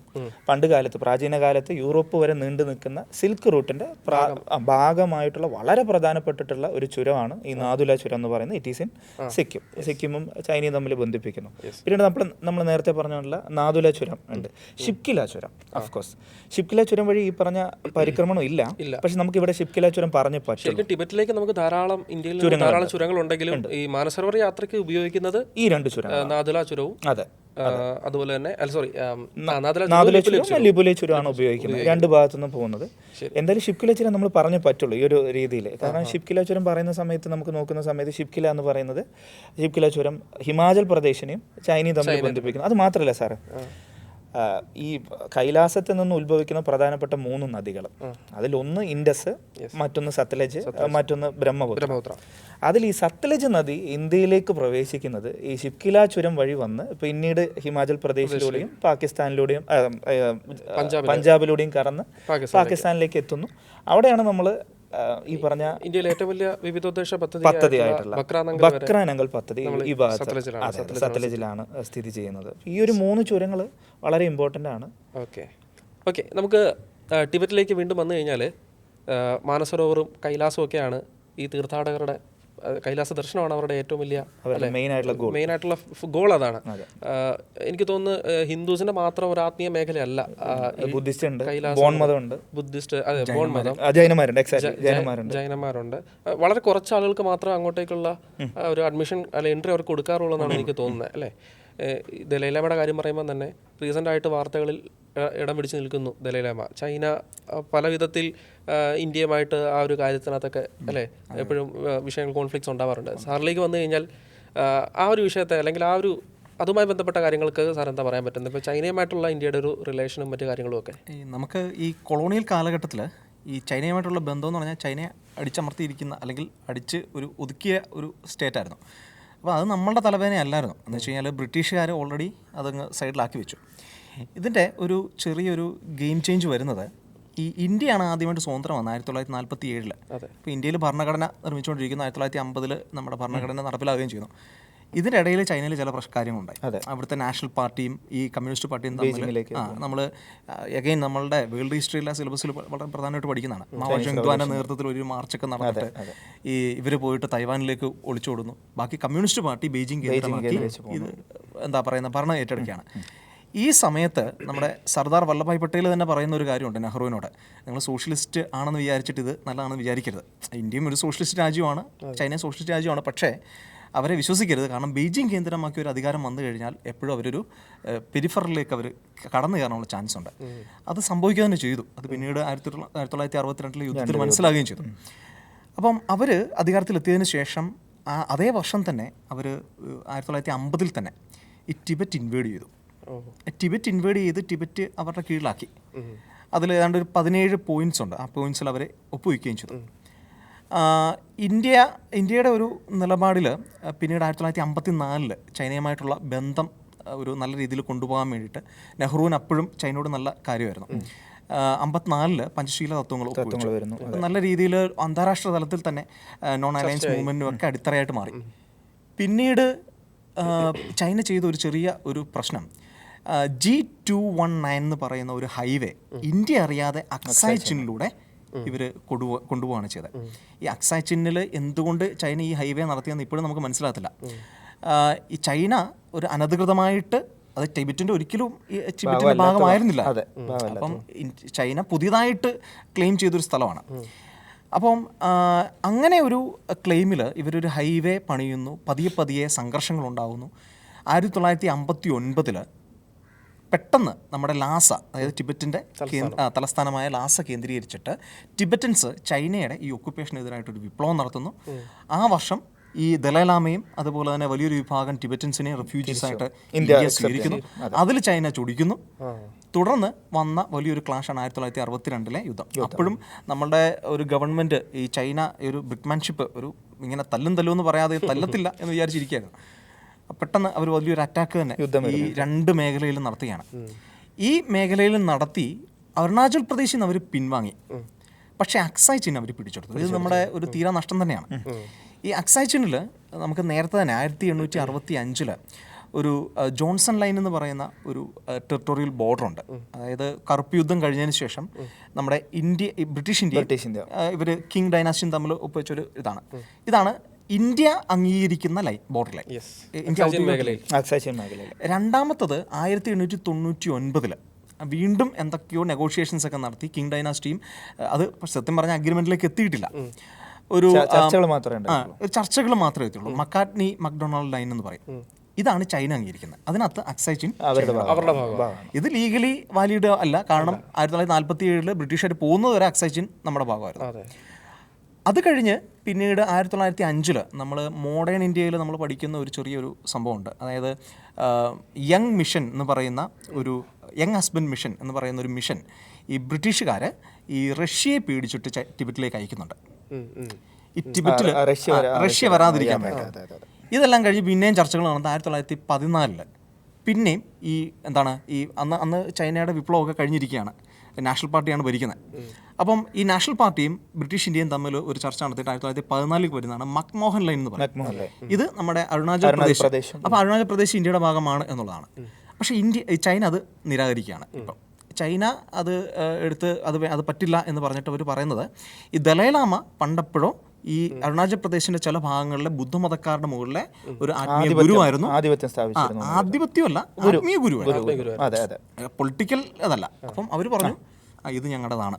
പണ്ട് കാലത്ത് പ്രാചീന കാലത്ത് യൂറോപ്പ് വരെ നീണ്ടു നിൽക്കുന്ന സിൽക്ക് റൂട്ടിന്റെ ഭാഗമായിട്ടുള്ള വളരെ പ്രധാനപ്പെട്ടിട്ടുള്ള ഒരു ചുരമാണ് ഈ നാദുല ചുരം എന്ന് പറയുന്നത്. It is in Sikkim. സിക്കിമും ചൈനയും തമ്മിൽ ബന്ധിപ്പിക്കുന്നു. പിന്നീട് നമ്മൾ നമ്മൾ നേരത്തെ പറഞ്ഞുള്ള നാദുല ചുരം ഉണ്ട്. ഷിപ്കില ചുരം ഓഫ് കോഴ്സ് ഷിപ്കില ചുരം വഴി ഈ പറഞ്ഞ പരിക്രമണം ഇല്ല. പക്ഷെ നമുക്ക് ഇവിടെ ഷിപ്കില ചുരം പറഞ്ഞു പറ്റും ടിബറ്റിലേക്ക് നമുക്ക് ധാരാളം ഇന്ത്യയിൽ ധാരാളം ചുരങ്ങൾ ഉണ്ടെങ്കിലും ഈ മാനസരോവർ യാത്രയ്ക്ക് ഉപയോഗിക്കുന്നത് ഈ രണ്ട് ചുരം നാദുല ചുരവും അതെ അതുപോലെ തന്നെ അല്ല സോറി ലിപുലെ ചുരമാണ് ഉപയോഗിക്കുന്നത്. രണ്ട് ഭാഗത്തു നിന്ന് പോകുന്നത് എന്തായാലും ഷിപ്കില ചുരം നമ്മൾ പറഞ്ഞു പറ്റുള്ളൂ ഈ ഒരു രീതിയിൽ. കാരണം ഷിപ്കില ചുരം പറയുന്ന സമയത്ത് നമുക്ക് നോക്കുന്ന സമയത്ത് ഷിപ്കില എന്ന് പറയുന്നത് ഷിപ്കില ചുരം ഹിമാചൽ പ്രദേശിനെയും ചൈനയും തമ്മിൽ ബന്ധിപ്പിക്കുന്നു. അത് മാത്രമല്ല സാറ്. ഈ കൈലാസത്തിൽ നിന്ന് ഉത്ഭവിക്കുന്ന പ്രധാനപ്പെട്ട മൂന്ന് നദികൾ. അതിലൊന്ന് ഇൻഡസ് മറ്റൊന്ന് സത്ലജ് മറ്റൊന്ന് ബ്രഹ്മപുത്ര. അതിൽ ഈ സത്ലജ് നദി ഇന്ത്യയിലേക്ക് പ്രവേശിക്കുന്നത് ഈ ഷിപ്കില ചുരം വഴി വന്ന് പിന്നീട് ഹിമാചൽ പ്രദേശിലൂടെയും പാകിസ്ഥാനിലൂടെയും പഞ്ചാബിലൂടെയും കടന്ന് പാകിസ്ഥാനിലേക്ക്. എത്തുന്നു. അവിടെയാണ് നമ്മൾ ഈ പറഞ്ഞ ഇന്ത്യയിലെ ഏറ്റവും വലിയ വിവിധോദ്ദേശ പദ്ധതി പദ്ധതിയായിട്ടുള്ള ബക്രാനങ്കൽ പദ്ധതി ഈ ഭാഗത്ത് സത്ലജിലാണ്, സ്ഥിതി ചെയ്യുന്നത്. ഈ ഒരു മൂന്ന് ചുരങ്ങൾ വളരെ ഇമ്പോർട്ടന്റ് ആണ്. ഓക്കെ. ഓക്കെ നമുക്ക് ടിബറ്റിലേക്ക് വീണ്ടും വന്നു കഴിഞ്ഞാൽ മാനസരോവറും കൈലാസവും ഒക്കെയാണ് ഈ തീർത്ഥാടകരുടെ കൈലാസ ദർശനമാണ് അവരുടെ ഏറ്റവും വലിയ മെയിൻ ആയിട്ടുള്ള ഗോൾ മെയിൻ ആയിട്ടുള്ള ഗോൾ അതാണ്. എനിക്ക് തോന്നുന്നു ഹിന്ദുസിന്റെ മാത്രം ഒരു ആത്മീയ മേഖലയല്ല. ബുദ്ധിസ്റ്റ് ഉണ്ട് ബുദ്ധിസ്റ്റ് അതെ ബോൺ മതം ജൈനന്മാരുണ്ട് വളരെ കുറച്ച് ആളുകൾക്ക് മാത്രമേ അങ്ങോട്ടേക്കുള്ള ഒരു അഡ്മിഷൻ അല്ല എൻട്രി അവർക്ക് കൊടുക്കാറുള്ളൂ എന്നാണ് എനിക്ക് തോന്നുന്നത് അല്ലേ? ദലൈലാമയുടെ കാര്യം പറയുമ്പോൾ തന്നെ റീസെന്റ് ആയിട്ട് വാർത്തകളിൽ ഇടം പിടിച്ച് നിൽക്കുന്നു ദലൈലാമ. ചൈന പല വിധത്തിൽ ഇന്ത്യയുമായിട്ട് ആ ഒരു കാര്യത്തിനകത്തൊക്കെ അല്ലേ? എപ്പോഴും വിഷയങ്ങൾ കോൺഫ്ലിക്ട്സ് ഉണ്ടാവാറുണ്ട്. സാറിലേക്ക് വന്നു കഴിഞ്ഞാൽ ആ, ഒരു വിഷയത്തെ അല്ലെങ്കിൽ ആ ഒരു അതുമായി ബന്ധപ്പെട്ട കാര്യങ്ങൾക്ക് സാർ എന്താ പറയാൻ പറ്റുന്നത്? ഇപ്പോൾ ചൈനയുമായിട്ടുള്ള ഇന്ത്യയുടെ ഒരു റിലേഷനും മറ്റു കാര്യങ്ങളും ഒക്കെ. നമുക്ക് ഈ കൊളോണിയൽ കാലഘട്ടത്തിൽ ഈ ചൈനയുമായിട്ടുള്ള ബന്ധം എന്ന് പറഞ്ഞാൽ ചൈനയെ അടിച്ചമർത്തിയിരിക്കുന്ന അല്ലെങ്കിൽ അടിച്ച് ഒരു ഒതുക്കിയ ഒരു സ്റ്റേറ്റ് ആയിരുന്നു. അപ്പോൾ അത് നമ്മളുടെ തലവേദന അല്ലായിരുന്നു എന്ന് വെച്ച് കഴിഞ്ഞാൽ ബ്രിട്ടീഷുകാർ ഓൾറെഡി അതങ്ങ് സൈഡിലാക്കി വെച്ചു. ഇതിന്റെ ഒരു ചെറിയൊരു ഗെയിം ചേഞ്ച് വരുന്നത് ഈ ഇന്ത്യയാണ് ആദ്യമായിട്ട് സ്വതന്ത്രം വന്നത് ആയിരത്തി തൊള്ളായിരത്തി നാൽപ്പത്തി ഏഴിൽ ഇപ്പോൾ ഇന്ത്യയിൽ ഭരണഘടന നിർമ്മിച്ചുകൊണ്ടിരിക്കുന്നു ആയിരത്തി തൊള്ളായിരത്തി അമ്പതിൽ നമ്മുടെ ഭരണഘടന നടപ്പിലാവുകയും ചെയ്യുന്നു. ഇതിന്റെ ഇടയിൽ ചൈനയിൽ ചില പ്രശ്ന കാര്യങ്ങളുണ്ടായി. അവിടുത്തെ നാഷണൽ പാർട്ടിയും ഈ കമ്മ്യൂണിസ്റ്റ് പാർട്ടിയും തമ്മിൽ നമ്മൾ എഗൈൻ നമ്മളുടെ വേൾഡ് ഹിസ്റ്ററിയിലെ സിലബസിൽ വളരെ പ്രധാനമായിട്ട് പഠിക്കുന്നതാണ്. മാവോ നേതൃത്വത്തിൽ ഒരു മാർച്ചൊക്കെ നടന്നിട്ട് ഈ ഇവർ പോയിട്ട് തൈവാനിലേക്ക് ഒളിച്ചോടുന്നു. ബാക്കി കമ്മ്യൂണിസ്റ്റ് പാർട്ടി ബെയ്ജിംഗ് കേന്ദ്രമാക്കി ഇത് എന്താ പറയുന്ന ഭരണം ഏറ്റെടുക്കുകയാണ്. ഈ സമയത്ത് നമ്മുടെ സർദാർ വല്ലഭായ് പട്ടേൽ തന്നെ പറയുന്ന ഒരു കാര്യമുണ്ട് നെഹ്റുവിനോട്. നിങ്ങൾ സോഷ്യലിസ്റ്റ് ആണെന്ന് വിചാരിച്ചിട്ട് ഇത് നല്ലതാണെന്ന് വിചാരിക്കരുത്. ഇന്ത്യയും ഒരു സോഷ്യലിസ്റ്റ് രാജ്യമാണ് ചൈന സോഷ്യലിസ്റ്റ് രാജ്യമാണ് പക്ഷേ അവരെ വിശ്വസിക്കരുത്. കാരണം ബീജിംഗ് കേന്ദ്രമാക്കി ഒരു അധികാരം വന്നു കഴിഞ്ഞാൽ എപ്പോഴും അവരൊരു പെരിഫറിലേക്ക് അവർ കടന്നു കയറാനുള്ള ചാൻസ് ഉണ്ട്. അത് സംഭവിക്കുക തന്നെ ചെയ്തു. അത് പിന്നീട് ആയിരത്തി ആയിരത്തി തൊള്ളായിരത്തി അറുപത്തിരണ്ടിലെ യുദ്ധത്തിൽ മനസ്സിലാകുകയും ചെയ്തു. അപ്പം അവർ അധികാരത്തിലെത്തിയതിന് ശേഷം അതേ വർഷം തന്നെ അവർ ആയിരത്തി തൊള്ളായിരത്തി അമ്പതിൽ തന്നെ ഈ ടിബറ്റ് ഇൻവേഡ് ചെയ്തു. ടിബറ്റ് ഇൻവേഡ് ചെയ്ത് ടിബറ്റ് അവരുടെ കീഴിലാക്കി. അതിൽ ഏതാണ്ട് ഒരു പതിനേഴ് പോയിന്റ്സ് ഉണ്ട്. ആ പോയിന്റ്സിൽ അവരെ ഒപ്പുവയ്ക്കുകയും ചെയ്തു. ഇന്ത്യ ഇന്ത്യയുടെ ഒരു നിലപാടിൽ പിന്നീട് ആയിരത്തി തൊള്ളായിരത്തി അമ്പത്തി നാലിൽ ചൈനയുമായിട്ടുള്ള ബന്ധം ഒരു നല്ല രീതിയിൽ കൊണ്ടുപോകാൻ വേണ്ടിയിട്ട് നെഹ്റുവിന് അപ്പോഴും ചൈനയോട് നല്ല കാര്യമായിരുന്നു. അമ്പത്തിനാലിൽ പഞ്ചശീല തത്വങ്ങൾ. നല്ല രീതിയിൽ അന്താരാഷ്ട്ര തലത്തിൽ തന്നെ നോൺ അലയൻസ് മൂവ്മെന്റും ഒക്കെ അടിത്തറയായിട്ട് മാറി. പിന്നീട് ചൈന ചെയ്ത ഒരു ചെറിയ ഒരു പ്രശ്നം. ജി ടു വൺ നയൻ എന്ന് പറയുന്ന ഒരു ഹൈവേ ഇന്ത്യ അറിയാതെ അക്സായ് ചിന്നിലൂടെ ഇവർ കൊടുവ കൊണ്ടുപോവാണ് ചെയ്തത്. ഈ അക്സായ് ചിന്നിൽ എന്തുകൊണ്ട് ചൈന ഈ ഹൈവേ നടത്തിയെന്ന് ഇപ്പോഴും നമുക്ക് മനസ്സിലാകത്തില്ല. ഈ ചൈന ഒരു അനധികൃതമായിട്ട് അത് ടിബറ്റിന്റെ ഒരിക്കലും ഈ ടിബറ്റിന്റെ ഭാഗമായിരുന്നില്ല. അപ്പം ചൈന പുതിയതായിട്ട് ക്ലെയിം ചെയ്തൊരു സ്ഥലമാണ്. അപ്പം അങ്ങനെ ഒരു ക്ലെയിമിൽ ഇവരൊരു ഹൈവേ പണിയുന്നു. പതിയെ പതിയെ സംഘർഷങ്ങളുണ്ടാകുന്നു ആയിരത്തി തൊള്ളായിരത്തി അമ്പത്തി ഒൻപതിൽ പെട്ടെന്ന് നമ്മുടെ ലാസ അതായത് ടിബറ്റിന്റെ തലസ്ഥാനമായ ലാസ കേന്ദ്രീകരിച്ചിട്ട് ടിബറ്റൻസ് ചൈനയുടെ ഈ ഒക്കുപ്പേഷനെതിരായിട്ടൊരു വിപ്ലവം നടത്തുന്നു. ആ വർഷം ഈ ദലൈലാമയും അതുപോലെ തന്നെ വലിയൊരു വിഭാഗം ടിബറ്റൻസിനെ റിഫ്യൂജീസ് ആയിട്ട് ഇന്ത്യ സ്വീകരിക്കുന്നു. അതിൽ ചൈന ചൊടിക്കുന്നു. തുടർന്ന് വന്ന വലിയൊരു ക്ലാഷാണ് ആയിരത്തി തൊള്ളായിരത്തി അറുപത്തിരണ്ടിലെ യുദ്ധം. അപ്പോഴും നമ്മുടെ ഒരു ഗവൺമെന്റ് ഈ ചൈന ഒരു ബ്രിക്മാൻഷിപ്പ് ഒരു ഇങ്ങനെ തല്ലും തല്ലും എന്ന് പറയാതെ തല്ലത്തില്ല എന്ന് വിചാരിച്ചിരിക്കുകയായിരുന്നു പെട്ടെന്ന് അവർ വലിയൊരു അറ്റാക്ക് തന്നെ ഈ രണ്ട് മേഖലയിലും നടത്തുകയാണ്. ഈ മേഖലയിൽ നടത്തി അരുണാചൽ പ്രദേശിൽ നിന്ന് അവർ പിൻവാങ്ങി. പക്ഷേ അക്സായ് ചിന് അവർ പിടിച്ചെടുത്തു. ഇത് നമ്മുടെ ഒരു തീരാ നഷ്ടം തന്നെയാണ്. ഈ അക്സായ് ചിനിൽ നമുക്ക് നേരത്തെ തന്നെ ആയിരത്തി എണ്ണൂറ്റി അറുപത്തി അഞ്ചിൽ ഒരു ജോൺസൺ ലൈൻ എന്ന് പറയുന്ന ഒരു ടെറിട്ടോറിയൽ ബോർഡർ ഉണ്ട്. അതായത് കറുപ്പ് യുദ്ധം കഴിഞ്ഞതിന് ശേഷം നമ്മുടെ India British India British India. ഇവർ കിങ് ഡൈനാസ്റ്റിയും തമ്മിൽ ഒപ്പുവെച്ചൊരു ഇതാണ്. ഇതാണ് ഇന്ത്യ അംഗീകരിക്കുന്ന line border line yes India രണ്ടാമത്തത് ആയിരത്തി എണ്ണൂറ്റി തൊണ്ണൂറ്റി ഒൻപതിൽ വീണ്ടും എന്തൊക്കെയോ നെഗോഷിയേഷൻസ് ഒക്കെ നടത്തി കിങ് ഡൈനാസ്റ്റിയും അത് സത്യം പറഞ്ഞ അഗ്രിമെന്റിലേക്ക് എത്തിയിട്ടില്ല. ഒരു ചർച്ചകൾ മാത്രമേ ചർച്ചകൾ മാത്രമേ എത്തിയുള്ളൂ. മക്കാട്നി മക്ഡൊണാൾഡ് ലൈൻ എന്ന് പറയും. ഇതാണ് ചൈന അംഗീകരിക്കുന്നത്. അതിനകത്ത് അക്സൈച്ചിൻ. ഇത് ലീഗലി വാലിഡ് അല്ല. കാരണം ആയിരത്തി തൊള്ളായിരത്തി നാൽപ്പത്തി ഏഴിൽ ബ്രിട്ടീഷുകാർ പോകുന്നത് വരെ അക്സൈച്ചിൻ നമ്മുടെ ഭാഗമായിരുന്നു. അതെ. അത് കഴിഞ്ഞ് പിന്നീട് ആയിരത്തി തൊള്ളായിരത്തി അഞ്ചിൽ നമ്മൾ മോഡേൺ ഇന്ത്യയിൽ നമ്മൾ പഠിക്കുന്ന ഒരു ചെറിയൊരു സംഭവമുണ്ട്. അതായത് യങ് മിഷൻ എന്ന് പറയുന്ന ഒരു യങ് ഹസ്ബൻഡ് മിഷൻ എന്ന് പറയുന്ന ഒരു മിഷൻ ഈ ബ്രിട്ടീഷുകാർ ഈ റഷ്യയെ പീഡിച്ചിട്ട് ടിബറ്റിലേക്ക് അയക്കുന്നുണ്ട്. ഈ ടിബറ്റിൽ റഷ്യ വരാതിരിക്കാൻ വേണ്ടി. ഇതെല്ലാം കഴിഞ്ഞ് പിന്നെയും ചർച്ചകൾ നടന്നത് ആയിരത്തി തൊള്ളായിരത്തി പതിനാലിൽ പിന്നെയും ഈ എന്താണ് ഈ അന്ന് അന്ന് ചൈനയുടെ വിപ്ലവമൊക്കെ കഴിഞ്ഞിരിക്കുകയാണ്. നാഷണൽ പാർട്ടിയാണ് ഭരിക്കുന്നത്. അപ്പം ഈ നാഷണൽ പാർട്ടിയും ബ്രിട്ടീഷ് ഇന്ത്യയും തമ്മിൽ ഒരു ചർച്ച നടത്തിയിട്ട് ആയിരത്തി തൊള്ളായിരത്തി പതിനാലിൽ വരുന്നതാണ് മക്മോഹൻ ലൈൻ എന്ന് പറയുന്നത്. ഇത് നമ്മുടെ അരുണാചൽ പ്രദേശ്. അപ്പം അപ്പോൾ അരുണാചൽ പ്രദേശ് ഇന്ത്യയുടെ ഭാഗമാണ് എന്നുള്ളതാണ്. പക്ഷേ ഇന്ത്യ ചൈന അത് നിരാകരിക്കുകയാണ്. ഇപ്പം ചൈന അത് എടുത്ത് അത് അത് പറ്റില്ല എന്ന് പറഞ്ഞിട്ട് അവർ പറയുന്നത് ഈ ദലൈലാമ പണ്ടപ്പോഴോ ഈ അരുണാചൽ പ്രദേശിന്റെ ചില ഭാഗങ്ങളിലെ ബുദ്ധമതക്കാരുടെ മുകളിലെ ഒരു ആത്മീയ ഗുരുവായിരുന്നു. ആധിപത്യം ആധിപത്യമല്ല ആത്മീയ ഗുരുവായിരുന്നു. അതെ പൊളിറ്റിക്കൽ അതല്ല. അപ്പം അവർ പറഞ്ഞു ഇത് ഞങ്ങളുടേതാണ്.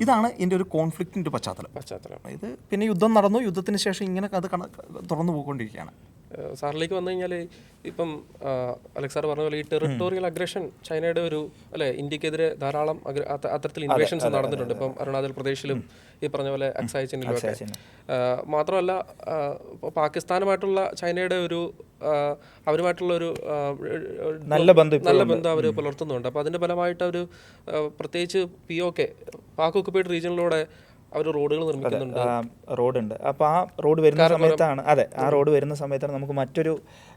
ഇതാണ് എന്റെ ഒരു കോൺഫ്ലിക്റ്റിന്റെ പശ്ചാത്തലം. പശ്ചാത്തലം. ഇത് പിന്നെ യുദ്ധം നടന്നു യുദ്ധത്തിന് ശേഷം ഇങ്ങനെ അത് കണ തുറന്നു പോയിക്കൊണ്ടിരിക്കുകയാണ്. സാറിലേക്ക് വന്നു കഴിഞ്ഞാൽ ഇപ്പം അലക്സ് സാർ പറഞ്ഞ പോലെ ഈ ടെറിട്ടോറിയൽ അഗ്രഷൻ ചൈനയുടെ ഒരു അല്ലെ ഇന്ത്യക്കെതിരെ ധാരാളം അത്തരത്തിൽ ഇൻവേഷൻസ് നടന്നിട്ടുണ്ട്. ഇപ്പം അരുണാചൽ പ്രദേശിലും ഈ പറഞ്ഞ പോലെ അക്സായ് ചിന്നിലും ഒക്കെ മാത്രമല്ല പാകിസ്ഥാനുമായിട്ടുള്ള ചൈനയുടെ ഒരു അവരുമായിട്ടുള്ള ഒരു നല്ല ബന്ധം നല്ല ബന്ധം അവർ പുലർത്തുന്നുണ്ട്. അപ്പോൾ അതിന്റെ ഫലമായിട്ട് അവർ പ്രത്യേകിച്ച് P O K Pak occupied റീജിയനിലൂടെ അവർ റോഡുകൾ നിർമ്മിക്കുന്നുണ്ട്. റോഡുണ്ട്. അപ്പോൾ ആ റോഡ് വരുന്ന സമയത്താണ് അതെ ആ റോഡ് വരുന്ന സമയത്താണ് നമുക്ക് മറ്റൊരു